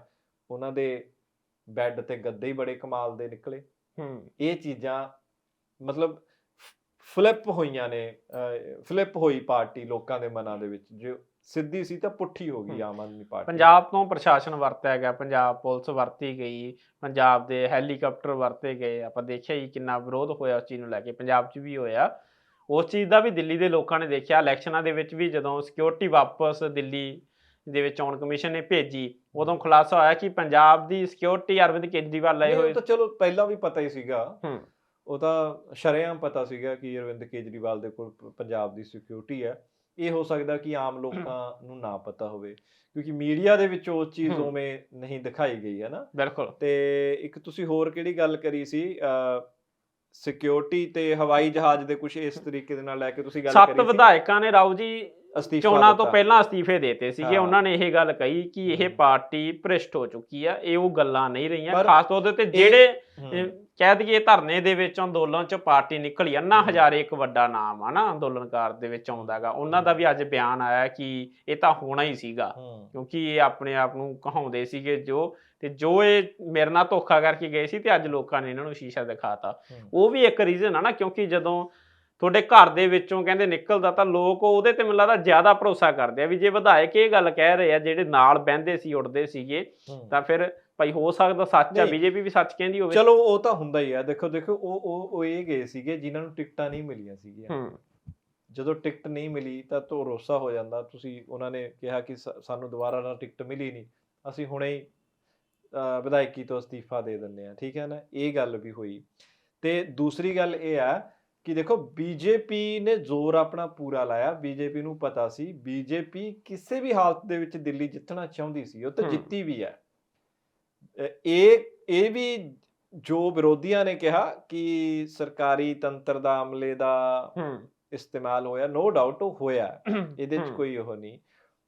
ਉਹਨਾਂ ਦੇ ਬੈੱਡ ਤੇ ਗੱਦੇ ਹੀ ਬੜੇ ਕਮਾਲ ਦੇ ਨਿਕਲੇ। ਹੂੰ। ਇਹ ਚੀਜ਼ਾਂ ਮਤਲਬ ਫਲਿੱਪ ਹੋਈਆਂ ਨੇ ਫਲਿੱਪ ਹੋਈ ਪਾਰਟੀ ਲੋਕਾਂ ਦੇ ਮਨਾਂ ਦੇ ਵਿੱਚ ਜੋ ਸਿੱਧੀ ਸੀ ਤਾਂ ਪੁੱਠੀ ਹੋ ਗਈ। ਆਮ ਆਦਮੀ ਪਾਰਟੀ। ਪੰਜਾਬ ਤੋਂ ਪ੍ਰਸ਼ਾਸਨ ਵਰਤਿਆ ਗਿਆ ਪੰਜਾਬ ਪੁਲਿਸ ਵਰਤੀ ਗਈ ਪੰਜਾਬ ਦੇ ਹੈਲੀਕਾਪਟਰ ਵਰਤੇ ਗਏ ਆਪਾਂ ਦੇਖਿਆ ਹੀ ਕਿੰਨਾ ਵਿਰੋਧ ਹੋਇਆ ਉਸ ਚੀਜ਼ ਨੂੰ ਲੈ ਕੇ ਪੰਜਾਬ 'ਚ ਵੀ ਹੋਇਆ। ਉਸ ਚੀਜ਼ ਦਾ ਵੀ ਦਿੱਲੀ ਦੇ ਲੋਕਾਂ ਨੇ ਦੇਖਿਆ ਇਲੈਕਸ਼ਨਾਂ ਦੇ ਵਿੱਚ ਵੀ ਜਦੋਂ ਸਿਕਿਉਰਿਟੀ ਵਾਪਸ ਦਿੱਲੀ ਦੇ ਵਿੱਚ ਚੋਣ ਕਮਿਸ਼ਨ ਨੇ ਭੇਜੀ ਉਦੋਂ ਖੁਲਾਸਾ ਹੋਇਆ ਕਿ ਪੰਜਾਬ ਦੀ ਸਿਕਿਉਰਿਟੀ ਅਰਵਿੰਦ ਕੇਜਰੀਵਾਲ ਲਏ ਹੋਏ ਤਾਂ ਚਲੋ ਪਹਿਲਾਂ ਵੀ ਪਤਾ ਹੀ ਸੀਗਾ। ਹੂੰ। ਉਹ ਤਾਂ ਸ਼ਰੇਆਮ ਪਤਾ ਸੀਗਾ ਕਿ ਅਰਵਿੰਦ ਕੇਜਰੀਵਾਲ ਦੇ ਕੋਲ ਪੰਜਾਬ ਦੀ ਸਿਕਿਉਰਿਟੀ ਹੈ। ਇਹ ਹੋ ਸਕਦਾ ਕਿ ਆਮ ਲੋਕਾਂ ਨੂੰ ਨਾ ਪਤਾ ਹੋਵੇ ਕਿਉਂਕਿ ਮੀਡੀਆ ਦੇ ਵਿੱਚ ਉਹ ਚੀਜ਼। ਉਵੇਂ ਨਹੀਂ ਦਿਖਾਈ ਗਈ ਹੈ ਨਾ? ਬਿਲਕੁਲ। ਤੇ ਇੱਕ ਤੁਸੀਂ ਹੋਰ ਕਿਹੜੀ ਗੱਲ ਕਰੀ ਸੀ? ਸਿਕਿਉਰਿਟੀ ਤੇ ਹਵਾਈ ਜਹਾਜ਼ ਦੇ ਕੁਝ ਇਸ ਤਰੀਕੇ ਦੇ ਨਾਲ ਲੈ ਕੇ ਤੁਸੀਂ ਗੱਲ ਸੱਤ ਕਰੀ ਸੀ? ਵਿਧਾਇਕਾਂ ਨੇ ਰਾਉ ਜੀ ਅਸਤੀਫਾ ਚੋਣਾਂ ਤੋਂ। ਪਹਿਲਾਂ ਅਸਤੀਫੇ ਦੇਤੇ ਸੀਗੇ। ਉਹਨਾਂ ਨੇ ਇਹ ਗੱਲ ਕਹੀ ਕਿ ਇਹ। ਪਾਰਟੀ ਭ੍ਰਿਸ਼ਟ ਹੋ ਚੁੱਕੀ ਆ ਇਹ ਉਹ ਗੱਲਾਂ ਨਹੀਂ ਰਹੀਆਂ ਖਾਸ ਤੌਰ ਤੇ ਜਿਹੜੇ ਕਹਿ ਦਈਏ ਧਰਨੇ ਦੇ ਵਿੱਚ ਅੰਦੋਲਨ ਚ ਪਾਰਟੀ ਨਿਕਲੀ ਅੰਨਾ। ਹਜ਼ਾਰੇ ਇੱਕ ਵੱਡਾ ਨਾਮ ਆ ਨਾ ਅੰਦੋਲਨਕਾਰ ਦੇ ਵਿੱਚ ਆਉਂਦਾਗਾ ਉਹਨਾਂ ਦਾ ਵੀ ਅੱਜ ਬਿਆਨ ਆਇਆ ਕਿ ਇਹ ਤਾਂ ਹੋਣਾ ਹੀ ਸੀਗਾ। ਕਿਉਂਕਿ ਇਹ ਆਪਣੇ ਆਪ ਨੂੰ ਕਹਾਉਂਦੇ ਸੀਗੇ ਜੋ ਤੇ ਜੋ ਇਹ ਮੇਰੇ ਨਾਲ ਧੋਖਾ ਕਰਕੇ ਗਏ ਸੀ ਤੇ ਅੱਜ ਲੋਕਾਂ ਨੇ ਇਹਨਾਂ ਨੂੰ ਸ਼ੀਸ਼ਾ ਦਿਖਾਤਾ। ਉਹ ਵੀ ਇੱਕ ਰੀਜ਼ਨ ਆ ਨਾ ਕਿਉਂਕਿ ਜਦੋਂ ਤੁਹਾਡੇ ਘਰ ਦੇ ਵਿੱਚੋਂ ਕਹਿੰਦੇ ਨਿਕਲਦਾ ਤਾਂ ਲੋਕ ਉਹਦੇ ਤੇ ਮੈਨੂੰ ਲੱਗਦਾ ਜ਼ਿਆਦਾ ਭਰੋਸਾ ਕਰਦੇ ਆ ਵੀ ਜੇ ਵਿਧਾਇਕ ਇਹ ਗੱਲ ਕਹਿ ਰਹੇ ਆ ਜਿਹੜੇ ਨਾਲ ਬਹਿੰਦੇ ਸੀ ਉੱਡਦੇ ਸੀਗੇ। ਤਾਂ ਫਿਰ ਭਾਈ ਹੋ ਸਕਦਾ ਸੱਚ ਆ। ਬੀਜੇਪੀ ਵੀ ਸੱਚ ਕਹਿੰਦੀ ਹੋਵੇ। ਚਲੋ ਉਹ ਤਾਂ ਹੁੰਦਾ ਹੀ ਆ। ਦੇਖੋ ਦੇਖੋ ਉਹ ਉਹ ਉਹ ਇਹ ਗਏ ਸੀਗੇ ਜਿਨ੍ਹਾਂ ਨੂੰ ਟਿਕਟਾਂ ਨਹੀਂ ਮਿਲੀਆਂ ਸੀਗੀਆਂ। ਜਦੋਂ ਟਿਕਟ ਨਹੀਂ ਮਿਲੀ ਤਾਂ ਭਰੋਸਾ ਹੋ ਜਾਂਦਾ। ਤੁਸੀਂ ਉਹਨਾਂ ਨੇ ਕਿਹਾ ਕਿ ਸਾਨੂੰ ਦੁਬਾਰਾ ਨਾਲ ਟਿਕਟ ਮਿਲੀ ਨਹੀਂ। ਅਸੀਂ ਹੁਣੇ ਹੀ ਵਿਧਾਇਕੀ ਤੋਂ ਅਸਤੀਫਾ ਦੇ ਦਿੰਦੇ ਆ ਠੀਕ ਹੈ ਨਾ? ਇਹ ਗੱਲ ਵੀ ਹੋਈ। ਤੇ ਦੂਸਰੀ ਗੱਲ ਇਹ ਆ ਕਿ ਦੇਖੋ ਬੀਜੇਪੀ ਨੇ ਜ਼ੋਰ ਆਪਣਾ ਪੂਰਾ ਲਾਇਆ। ਬੀਜੇਪੀ ਨੂੰ ਪਤਾ ਸੀ ਬੀਜੇਪੀ ਕਿਸੇ ਵੀ ਹਾਲਤ ਦੇ ਵਿੱਚ ਦਿੱਲੀ ਜਿੱਤਣਾ ਚਾਹੁੰਦੀ ਸੀ ਉਹ ਤਾਂ। ਜਿੱਤੀ ਵੀ ਹੈ। ਇਹ ਇਹ ਵੀ ਜੋ ਵਿਰੋਧੀਆਂ ਨੇ ਕਿਹਾ ਕਿ ਸਰਕਾਰੀ ਤੰਤਰ ਦਾ ਅਮਲੇ ਦਾ ਇਸਤੇਮਾਲ ਹੋਇਆ ਨੋ ਡਾਊਟ ਉਹ ਹੋਇਆ। ਇਹਦੇ 'ਚ ਹੂੰ। ਕੋਈ ਉਹ ਨਹੀਂ।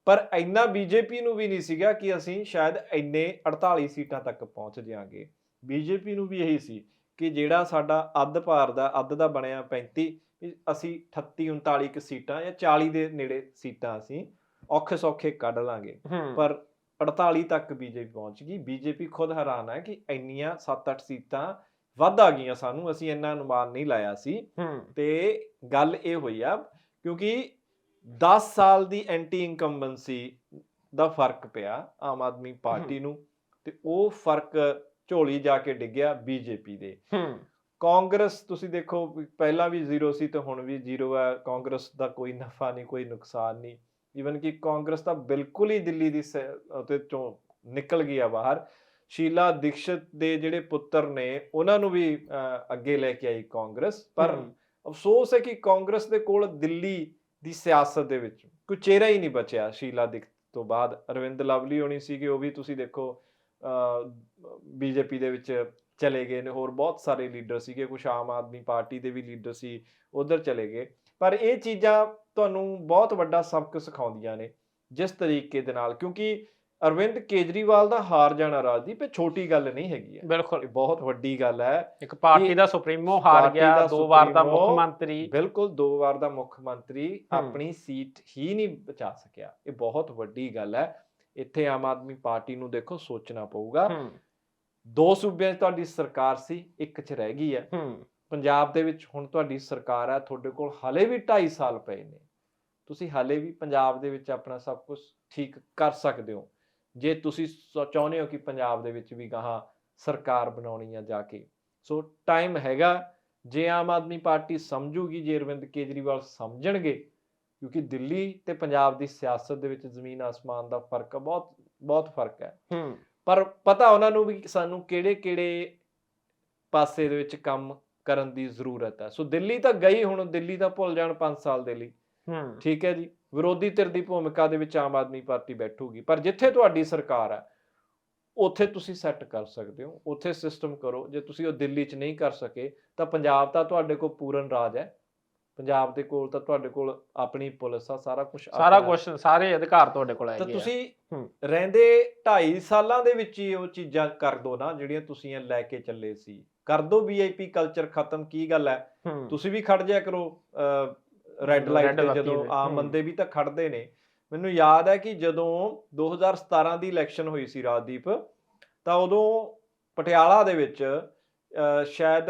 ਪਰ ਇੰਨਾ ਬੀਜੇਪੀ ਨੂੰ ਵੀ ਨਹੀਂ ਸੀਗਾ ਕਿ ਅਸੀਂ ਸ਼ਾਇਦ ਇੰਨੇ 48 ਸੀਟਾਂ ਤੱਕ ਪਹੁੰਚ ਜਾਾਂਗੇ ਬੀਜੇਪੀ ਨੂੰ ਵੀ ਇਹੀ ਸੀ। ਕਿ ਜਿਹੜਾ ਸਾਡਾ ਅੱਧ ਭਾਰ ਦਾ ਅੱਧ ਦਾ ਬਣਿਆ 35 ਵੀ ਅਸੀਂ 38 39 ਕੁ ਸੀਟਾਂ ਜਾਂ 40 ਦੇ ਨੇੜੇ ਸੀਟਾਂ ਅਸੀਂ ਔਖੇ ਸੌਖੇ ਕੱਢ ਲਾਂਗੇ। ਪਰ 48 ਤੱਕ ਬੀਜੇਪੀ ਪਹੁੰਚ ਗਈ। ਬੀਜੇਪੀ ਖੁਦ ਹੈਰਾਨ ਹੈ ਕਿ ਇੰਨੀਆਂ 7-8 ਸੀਟਾਂ ਵੱਧ ਆ ਗਈਆਂ ਸਾਨੂੰ ਅਸੀਂ ਇੰਨਾ ਅਨੁਮਾਨ ਨਹੀਂ ਲਾਇਆ ਸੀ। ਤੇ ਗੱਲ ਇਹ ਹੋਈ ਆ ਕਿਉਂਕਿ 10 ਸਾਲ ਦੀ ਐਂਟੀ ਇਨਕੰਬੈਂਸੀ ਦਾ ਫ਼ਰਕ ਪਿਆ ਆਮ ਆਦਮੀ ਪਾਰਟੀ ਨੂੰ ਤੇ ਉਹ ਫ਼ਰਕ ਝੋਲੀ ਜਾ ਕੇ ਡਿੱਗਿਆ ਬੀਜੇਪੀ ਦੇ। ਹੂੰ। ਕਾਂਗਰਸ ਤੁਸੀਂ ਦੇਖੋ ਪਹਿਲਾਂ ਵੀ ਜ਼ੀਰੋ ਸੀ ਤੇ ਹੁਣ ਵੀ ਜ਼ੀਰੋ ਹੈ ਕਾਂਗਰਸ ਦਾ ਕੋਈ ਨਫਾ ਨਹੀਂ ਕੋਈ ਨੁਕਸਾਨ ਨਹੀਂ। ਈਵਨ ਕਿ ਕਾਂਗਰਸ ਤਾਂ ਬਿਲਕੁਲ ਹੀ ਦਿੱਲੀ ਦੀ ਉਹਦੇ ਚੋਂ ਨਿਕਲ ਗਿਆ ਬਾਹਰ। ਸ਼ੀਲਾ ਦੀਕਸ਼ਿਤ ਦੇ ਜਿਹੜੇ ਪੁੱਤਰ ਨੇ ਉਹਨਾਂ ਨੂੰ ਵੀ ਅੱਗੇ ਲੈ ਕੇ ਆਈ ਕਾਂਗਰਸ। ਪਰ। ਅਫਸੋਸ ਹੈ ਕਿ ਕਾਂਗਰਸ ਦੇ ਕੋਲ ਦਿੱਲੀ ਦੀ ਸਿਆਸਤ ਦੇ ਵਿੱਚ ਕੋਈ ਚਿਹਰਾ ਹੀ ਨਹੀਂ ਬਚਿਆ ਸ਼ੀਲਾ ਦੀਕਸ਼ਿਤ ਤੋਂ ਬਾਅਦ। ਅਰਵਿੰਦ ਲਵਲੀ ਹੋਣੀ ਸੀਗੇ ਉਹ ਵੀ ਤੁਸੀਂ ਦੇਖੋ ਬੀਜੇਪੀ ਦੇ ਵਿੱਚ ਚਲੇ ਗਏ ਨੇ। ਹੋਰ ਬਹੁਤ ਸਾਰੇ ਲੀਡਰ ਸੀਗੇ। ਕੁਝ ਆਮ ਆਦਮੀ ਪਾਰਟੀ ਦੇ ਵੀ ਲੀਡਰ ਸੀ ਉਧਰ ਚਲੇ ਗਏ। ਪਰ ਇਹ ਚੀਜ਼ਾਂ ਤੁਹਾਨੂੰ ਬਹੁਤ ਵੱਡਾ ਸਬਕ ਸਿਖਾਉਂਦੀਆਂ ਨੇ ਜਿਸ ਤਰੀਕੇ ਦੇ ਨਾਲ। ਕਿਉਂਕਿ ਅਰਵਿੰਦ ਕੇਜਰੀਵਾਲ ਦਾ ਹਾਰ ਜਾਣਾ ਰਾਜਦੀਪ ਇਹ ਛੋਟੀ ਗੱਲ ਨਹੀਂ ਹੈਗੀ ਹੈ। ਬਿਲਕੁਲ। ਇਹ ਬਹੁਤ ਵੱਡੀ ਗੱਲ ਹੈ ਇੱਕ ਪਾਰਟੀ ਦਾ ਸੁਪਰੀਮੋ ਹਾਰ ਗਿਆ ਦਾ ਵਾਰ ਦਾ ਮੁੱਖ ਮੰਤਰੀ ਬਿਲਕੁਲ ਦੋ ਵਾਰ ਦਾ ਮੁੱਖ ਮੰਤਰੀ। ਆਪਣੀ ਸੀਟ ਹੀ ਨਹੀਂ ਬਚਾ ਸਕਿਆ। ਇਹ ਬਹੁਤ ਵੱਡੀ ਗੱਲ ਹੈ। ਇੱਥੇ ਆਮ ਆਦਮੀ ਪਾਰਟੀ ਨੂੰ ਦੇਖੋ ਸੋਚਣਾ ਪਊਗਾ। ਦੋ ਸੂਬਿਆਂ 'ਚ ਤੁਹਾਡੀ ਸਰਕਾਰ ਸੀ ਇੱਕ 'ਚ ਰਹਿ ਗਈ ਹੈ। ਪੰਜਾਬ ਦੇ ਵਿੱਚ ਹੁਣ ਤੁਹਾਡੀ ਸਰਕਾਰ ਹੈ ਤੁਹਾਡੇ ਕੋਲ ਹਲੇ ਵੀ 2.5 ਸਾਲ ਪਏ ਨੇ। ਤੁਸੀਂ ਹਲੇ ਵੀ ਪੰਜਾਬ ਦੇ ਵਿੱਚ ਆਪਣਾ ਸਭ ਕੁਝ ਠੀਕ ਕਰ ਸਕਦੇ ਹੋ। ਜੇ ਤੁਸੀਂ ਚਾਹੁੰਦੇ ਹੋ ਕਿ ਪੰਜਾਬ ਦੇ ਵਿੱਚ ਵੀ ਗਾਹਾਂ ਸਰਕਾਰ ਬਣਾਉਣੀ ਆ ਜਾ ਕੇ। ਸੋ ਟਾਈਮ ਹੈਗਾ। ਜੇ ਆਮ ਆਦਮੀ ਪਾਰਟੀ ਸਮਝੂਗੀ ਜੇ ਅਰਵਿੰਦ ਕੇਜਰੀਵਾਲ ਸਮਝਣਗੇ ਕਿਉਂਕਿ ਦਿੱਲੀ ਤੇ ਪੰਜਾਬ ਦੀ ਸਿਆਸਤ ਦੇ ਵਿੱਚ ਜ਼ਮੀਨ ਆਸਮਾਨ ਦਾ ਫ਼ਰਕ ਹੈ ਬਹੁਤ ਬਹੁਤ ਫ਼ਰਕ ਹੈ। ਹੂੰ। ਪਰ ਪਤਾ ਉਹਨਾਂ ਨੂੰ ਵੀ ਸਾਨੂੰ ਕਿਹੜੇ-ਕਿਹੜੇ ਪਾਸੇ ਦੇ ਵਿੱਚ ਕੰਮ ਕਰਨ ਦੀ ਜ਼ਰੂਰਤ ਹੈ। ਸੋ ਦਿੱਲੀ ਤਾਂ ਗਈ ਹੁਣ ਦਿੱਲੀ ਤਾਂ ਭੁੱਲ ਜਾਣ 5 ਸਾਲ ਦੇ ਲਈ। ਹੂੰ। ਠੀਕ ਹੈ ਜੀ। ਵਿਰੋਧੀ ਧਿਰ ਦੀ ਭੂਮਿਕਾ ਦੇ ਵਿੱਚ ਆਮ ਆਦਮੀ ਪਾਰਟੀ ਬੈਠੂਗੀ। ਪਰ ਜਿੱਥੇ ਤੁਹਾਡੀ ਸਰਕਾਰ ਹੈ ਉੱਥੇ ਤੁਸੀਂ ਸੈੱਟ ਕਰ ਸਕਦੇ ਹੋ। ਉੱਥੇ ਸਿਸਟਮ ਕਰੋ। ਜੇ ਤੁਸੀਂ ਉਹ ਦਿੱਲੀ 'ਚ ਨਹੀਂ ਕਰ ਸਕੇ ਤਾਂ ਪੰਜਾਬ ਤਾਂ ਤੁਹਾਡੇ ਕੋਲ ਪੂਰਨ ਰਾਜ ਹੈ। ਪੰਜਾਬ ਦੇ ਕੋਲ ਤਾਂ ਤੁਹਾਡੇ ਕੋਲ ਆਪਣੀ ਪੁਲਿਸ ਆ ਸਾਰਾ ਕੁਝ ਸਾਰਾ ਕੁਝ ਸਾਰੇ ਅਧਿਕਾਰ ਤੁਹਾਡੇ ਕੋਲ ਹੈਗੇ ਤਾਂ। ਤੁਸੀਂ। ਰਹਿੰਦੇ 2.5 ਸਾਲਾਂ ਦੇ ਵਿੱਚ ਹੀ ਉਹ ਚੀਜ਼ਾਂ ਕਰ ਦੋ ਨਾ ਜਿਹੜੀਆਂ ਤੁਸੀਂ ਇਹ ਲੈ ਕੇ ਚੱਲੇ ਸੀ ਕਰ ਦੋ ਵੀਆਈਪੀ ਕਲਚਰ ਖਤਮ ਕੀ ਗੱਲ ਹੈ ਤੁਸੀਂ ਵੀ ਖੜ ਜਾਇਆ ਕਰੋ ਰੈੱਡ ਲਾਈਟ ਤੇ ਜਦੋਂ ਆਮ। ਬੰਦੇ ਵੀ ਤਾਂ ਖੜਦੇ ਨੇ ਮੈਨੂੰ ਯਾਦ ਹੈ ਕਿ ਜਦੋਂ 2017 ਦੀ ਇਲੈਕਸ਼ਨ ਹੋਈ ਸੀ ਰਾਜਦੀਪ ਤਾਂ ਉਦੋਂ ਪਟਿਆਲਾ ਦੇ ਵਿੱਚ ਸ਼ਾਇਦ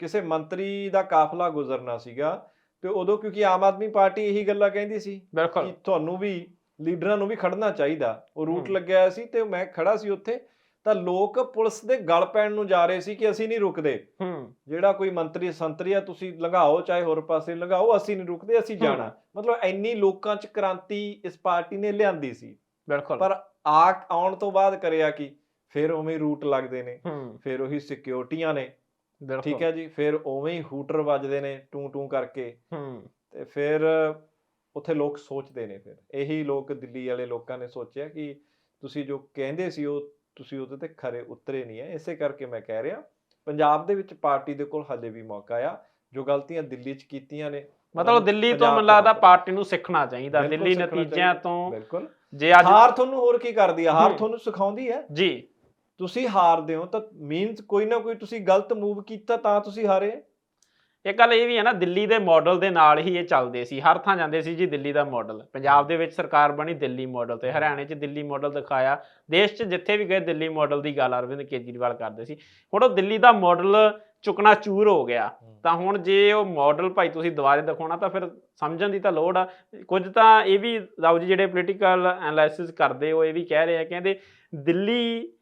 ਕਿਸੇ ਮੰਤਰੀ ਦਾ ਕਾਫਲਾ ਗੁਜ਼ਰਨਾ ਸੀਗਾ ਤੇ ਉਦੋਂ ਕਿਉਂਕਿ ਆਮ ਆਦਮੀ ਪਾਰਟੀ ਇਹੀ ਗੱਲਾਂ ਕਹਿੰਦੀ ਸੀ ਕਿ ਤੁਹਾਨੂੰ ਵੀ ਲੀਡਰਾਂ ਨੂੰ ਵੀ ਖੜਨਾ ਚਾਹੀਦਾ। ਉਹ ਰੂਟ। ਲੱਗਿਆ ਸੀ ਤੇ ਮੈਂ ਖੜਾ ਸੀ ਉੱਥੇ। ਤਾਂ ਲੋਕ ਪੁਲਿਸ ਦੇ ਗਲ ਪੈਣ ਨੂੰ ਜਾ ਰਹੇ ਸੀ ਕਿ ਅਸੀਂ ਨਹੀਂ ਰੁਕਦੇ। ਹੂੰ। ਜਿਹੜਾ ਕੋਈ ਮੰਤਰੀ ਸੰਤਰੀ ਆ ਤੁਸੀਂ ਲੰਘਾਓ ਚਾਹੇ ਹੋਰ ਪਾਸੇ ਲੰਘਾਓ ਅਸੀਂ ਨਹੀਂ ਰੁਕਦੇ ਅਸੀਂ। ਜਾਣਾ। ਮਤਲਬ ਇੰਨੀ ਲੋਕਾਂ 'ਚ ਕ੍ਰਾਂਤੀ ਇਸ ਪਾਰਟੀ ਨੇ ਲਿਆਂਦੀ ਸੀ। ਬਿਲਕੁਲ। ਪਰ ਆ ਆਉਣ ਤੋਂ ਬਾਅਦ ਕਰਿਆ ਕੀ? ਫਿਰ ਉਵੇਂ ਰੂਟ ਲੱਗਦੇ ਨੇ। ਫਿਰ ਉਹੀ ਸਿਕਿਉਰਟੀਆਂ ਨੇ। ਠੀਕ ਹੈ ਜੀ ਫਿਰ ਉਵੇਂ ਹੀ ਹੂਟਰ ਵੱਜਦੇ ਨੇ ਟੂੰ ਟੂੰ ਕਰਕੇ। ਹੂੰ। ਤੇ ਫਿਰ ਉੱਥੇ ਲੋਕ ਸੋਚਦੇ ਨੇ ਫਿਰ। ਇਹੀ ਲੋਕ ਦਿੱਲੀ ਵਾਲੇ ਲੋਕਾਂ ਨੇ ਸੋਚਿਆ ਕਿ ਤੁਸੀਂ ਜੋ ਕਹਿੰਦੇ ਸੀ ਉਹ ਤੁਸੀਂ ਉਹਦੇ ਤੇ ਖਰੇ ਉਤਰੇ ਨਹੀਂ ਹੈ। ਇਸੇ ਕਰਕੇ ਮੈਂ ਕਹਿ ਰਿਹਾ ਪੰਜਾਬ ਦੇ ਵਿੱਚ ਪਾਰਟੀ ਦੇ ਕੋਲ ਹਲੇ ਵੀ ਮੌਕਾ ਆ ਜੋ ਗਲਤੀਆਂ ਦਿੱਲੀ 'ਚ ਕੀਤੀਆਂ ਨੇ ਮਤਲਬ ਦਿੱਲੀ ਤੋਂ ਮੈਨੂੰ ਲੱਗਦਾ ਪਾਰਟੀ ਨੂੰ ਸਿੱਖਣਾ ਚਾਹੀਦਾ ਦਿੱਲੀ ਨਤੀਜਿਆਂ। ਤੋਂ। ਬਿਲਕੁਲ। ਜੇ ਅੱਜ ਹਾਰ ਤੁਹਾਨੂੰ ਹੋਰ ਕੀ ਕਰਦੀ ਆ? ਹਾਰ। ਤੁਹਾਨੂੰ ਸਿਖਾਉਂਦੀ ਹੈ? ਜੀ। ਤੁਸੀਂ ਹਾਰਦੇ ਹੋ ਤਾਂ ਮੀਨਸ ਕੋਈ ਨਾ ਕੋਈ ਤੁਸੀਂ ਗਲਤ ਮੂਵ ਕੀਤਾ ਤਾਂ ਤੁਸੀਂ ਹਾਰੇ। ਇੱਕ ਗੱਲ ਇਹ ਵੀ ਹੈ ਨਾ ਦਿੱਲੀ ਦੇ ਮਾਡਲ ਦੇ ਨਾਲ ਹੀ ਇਹ ਚੱਲਦੇ ਸੀ। ਹਰ ਥਾਂ ਜਾਂਦੇ ਸੀ ਜੀ ਦਿੱਲੀ ਦਾ ਮਾਡਲ ਪੰਜਾਬ ਦੇ ਵਿੱਚ ਸਰਕਾਰ ਬਣੀ ਦਿੱਲੀ ਮਾਡਲ ਤੇ। ਹਰਿਆਣੇ 'ਚ ਦਿੱਲੀ ਮਾਡਲ ਦਿਖਾਇਆ। ਦੇਸ਼ 'ਚ ਜਿੱਥੇ ਵੀ ਗਏ ਦਿੱਲੀ ਮਾਡਲ ਦੀ ਗੱਲ ਅਰਵਿੰਦ ਕੇਜਰੀਵਾਲ ਕਰਦੇ ਸੀ। ਹੁਣ ਉਹ ਦਿੱਲੀ ਦਾ ਮਾਡਲ ਚੁੱਕਣਾ ਚੂਰ ਹੋ ਗਿਆ। ਤਾਂ ਹੁਣ ਜੇ ਉਹ ਮਾਡਲ ਭਾਈ ਤੁਸੀਂ ਦੁਬਾਰੇ ਦਿਖਾਉਣਾ ਤਾਂ ਫਿਰ ਸਮਝਣ ਦੀ ਤਾਂ ਲੋੜ ਆ। ਕੁਝ ਤਾਂ ਇਹ ਵੀ ਰਾਉ ਜੀ ਜਿਹੜੇ ਪੋਲੀਟੀਕਲ ਐਨਾਲਿਸਿਸ ਕਰਦੇ ਉਹ ਇਹ ਵੀ ਕਹਿ ਰਹੇ ਆ ਕਹਿੰਦੇ ਦਿੱਲੀ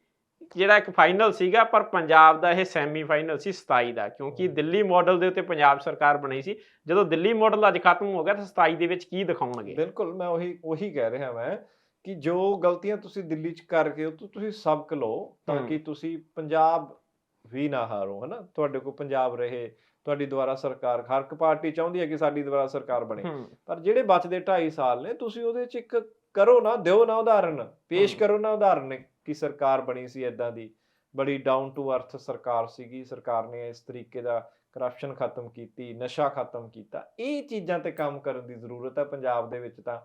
ਜਿਹੜਾ ਇੱਕ ਫਾਈਨਲ ਸੀਗਾ ਪਰ ਪੰਜਾਬ ਦਾ ਇਹ ਸੈਮੀ ਫਾਈਨਲ ਸੀ 27 ਦਾ ਕਿਉਂਕਿ। ਦਿੱਲੀ ਮਾਡਲ ਦੇ ਉੱਤੇ ਪੰਜਾਬ ਸਰਕਾਰ ਬਣੀ ਸੀ ਜਦੋਂ ਦਿੱਲੀ ਮਾਡਲ ਅੱਜ ਖਤਮ ਹੋ ਗਿਆ ਤਾਂ 27 ਦੇ ਵਿੱਚ ਕੀ ਦਿਖਾਉਣਗੇ ਬਿਲਕੁਲ ਮੈਂ ਉਹੀ ਉਹੀ ਕਹਿ ਰਿਹਾ ਮੈਂ ਕਿ ਜੋ ਗਲਤੀਆਂ ਤੁਸੀਂ ਦਿੱਲੀ 'ਚ ਕਰਕੇ ਉਹ ਤੋਂ ਤੁਸੀਂ ਸਬਕ ਲਓ ਤਾਂ ਹੂੰ। ਕਿ ਤੁਸੀਂ ਪੰਜਾਬ ਵੀ ਨਾ ਹਾਰੋ ਹਨਾ ਤੁਹਾਡੇ ਕੋਲ ਪੰਜਾਬ ਰਹੇ ਤੁਹਾਡੀ ਦੁਆਰਾ ਸਰਕਾਰ ਹਰ ਇੱਕ ਪਾਰਟੀ ਚਾਹੁੰਦੀ ਹੈ ਕਿ ਸਾਡੀ ਦੁਆਰਾ ਸਰਕਾਰ ਬਣੇ। ਪਰ ਜਿਹੜੇ ਬਚਦੇ 2.5 ਸਾਲ ਨੇ ਤੁਸੀਂ ਉਹਦੇ 'ਚ ਇੱਕ ਕਰੋ ਨਾ ਦਿਓ ਨਾ ਉਦਾਹਰਨ ਪੇਸ਼। ਕਰੋ ਨਾ ਉਦਾਹਰਨ ਕਿ ਸਰਕਾਰ ਬਣੀ ਸੀ ਇਦਾਂ ਦੀ। ਬੜੀ ਡਾਊਨ ਟੂ ਅਰਥ ਸਰਕਾਰ ਸੀਗੀ ਸਰਕਾਰ ਨੇ ਇਸ ਤਰੀਕੇ ਦਾ ਕਰਪਸ਼ਨ ਖਤਮ ਕੀਤੀ ਨਸ਼ਾ ਖਤਮ ਕੀਤਾ। ਇਹ ਚੀਜ਼ਾਂ ਤੇ ਕੰਮ ਕਰਨ ਦੀ ਜ਼ਰੂਰਤ ਹੈ ਪੰਜਾਬ ਦੇ ਵਿੱਚ ਤਾਂ।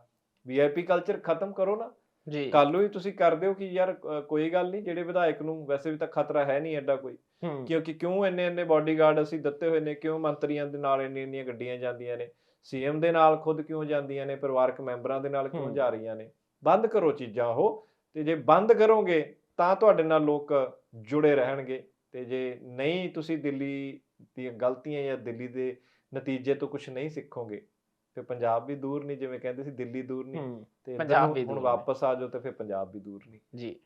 ਵੀਆਈਪੀ ਕਲਚਰ ਖਤਮ ਕਰੋ ਨਾ। ਜੀ। ਕੱਲ ਨੂੰ ਹੀ ਤੁਸੀਂ ਕਰਦੇ ਹੋ ਕਿ ਯਾਰ ਕੋਈ ਗੱਲ ਨਹੀਂ ਜਿਹੜੇ ਵਿਧਾਇਕ ਨੂੰ ਵੈਸੇ ਵੀ ਤਾਂ ਖਤਰਾ ਹੈ ਨਹੀਂ ਐਡਾ ਕੋਈ। ਕਿਉਂਕਿ ਕਿਉਂ ਇੰਨੇ ਇੰਨੇ ਬਾਡੀਗਾਰਡ ਅਸੀਂ ਦਿੱਤੇ ਹੋਏ ਨੇ ਕਿਉਂ ਮੰਤਰੀਆਂ ਦੇ ਨਾਲ ਇੰਨੀਆਂ ਇੰਨੀਆਂ ਗੱਡੀਆਂ ਜਾਂਦੀਆਂ ਨੇ? ਸੀਐਮ ਦੇ ਨਾਲ ਖੁਦ ਕਿਉਂ ਜਾਂਦੀਆਂ ਨੇ? ਪਰਿਵਾਰਕ ਮੈਂਬਰਾਂ ਦੇ ਨਾਲ ਕਿਉਂ। ਜਾ ਰਹੀਆਂ ਨੇ? ਬੰਦ ਕਰੋ ਚੀਜ਼ਾਂ ਉਹ ਤੇ ਜੇ ਬੰਦ ਕਰੋਗੇ ਤਾਂ ਤੁਹਾਡੇ ਨਾਲ ਲੋਕ ਜੁੜੇ ਰਹਿਣਗੇ। ਤੇ ਜੇ ਨਹੀਂ ਤੁਸੀਂ ਦਿੱਲੀ ਦੀਆਂ ਗਲਤੀਆਂ ਜਾਂ ਦਿੱਲੀ ਦੇ ਨਤੀਜੇ ਤੋਂ ਕੁਝ ਨਹੀਂ ਸਿੱਖੋਗੇ ਤੇ ਪੰਜਾਬ ਵੀ ਦੂਰ ਨਹੀਂ ਜਿਵੇਂ ਕਹਿੰਦੇ ਸੀ ਦਿੱਲੀ ਦੂਰ ਨਹੀਂ ਤੇ ਪੰਜਾਬ ਵੀ ਹੁਣ। ਵਾਪਸ ਆ ਜਾਓ ਤੇ ਫਿਰ ਪੰਜਾਬ ਵੀ ਦੂਰ ਨਹੀਂ। ਜੀ।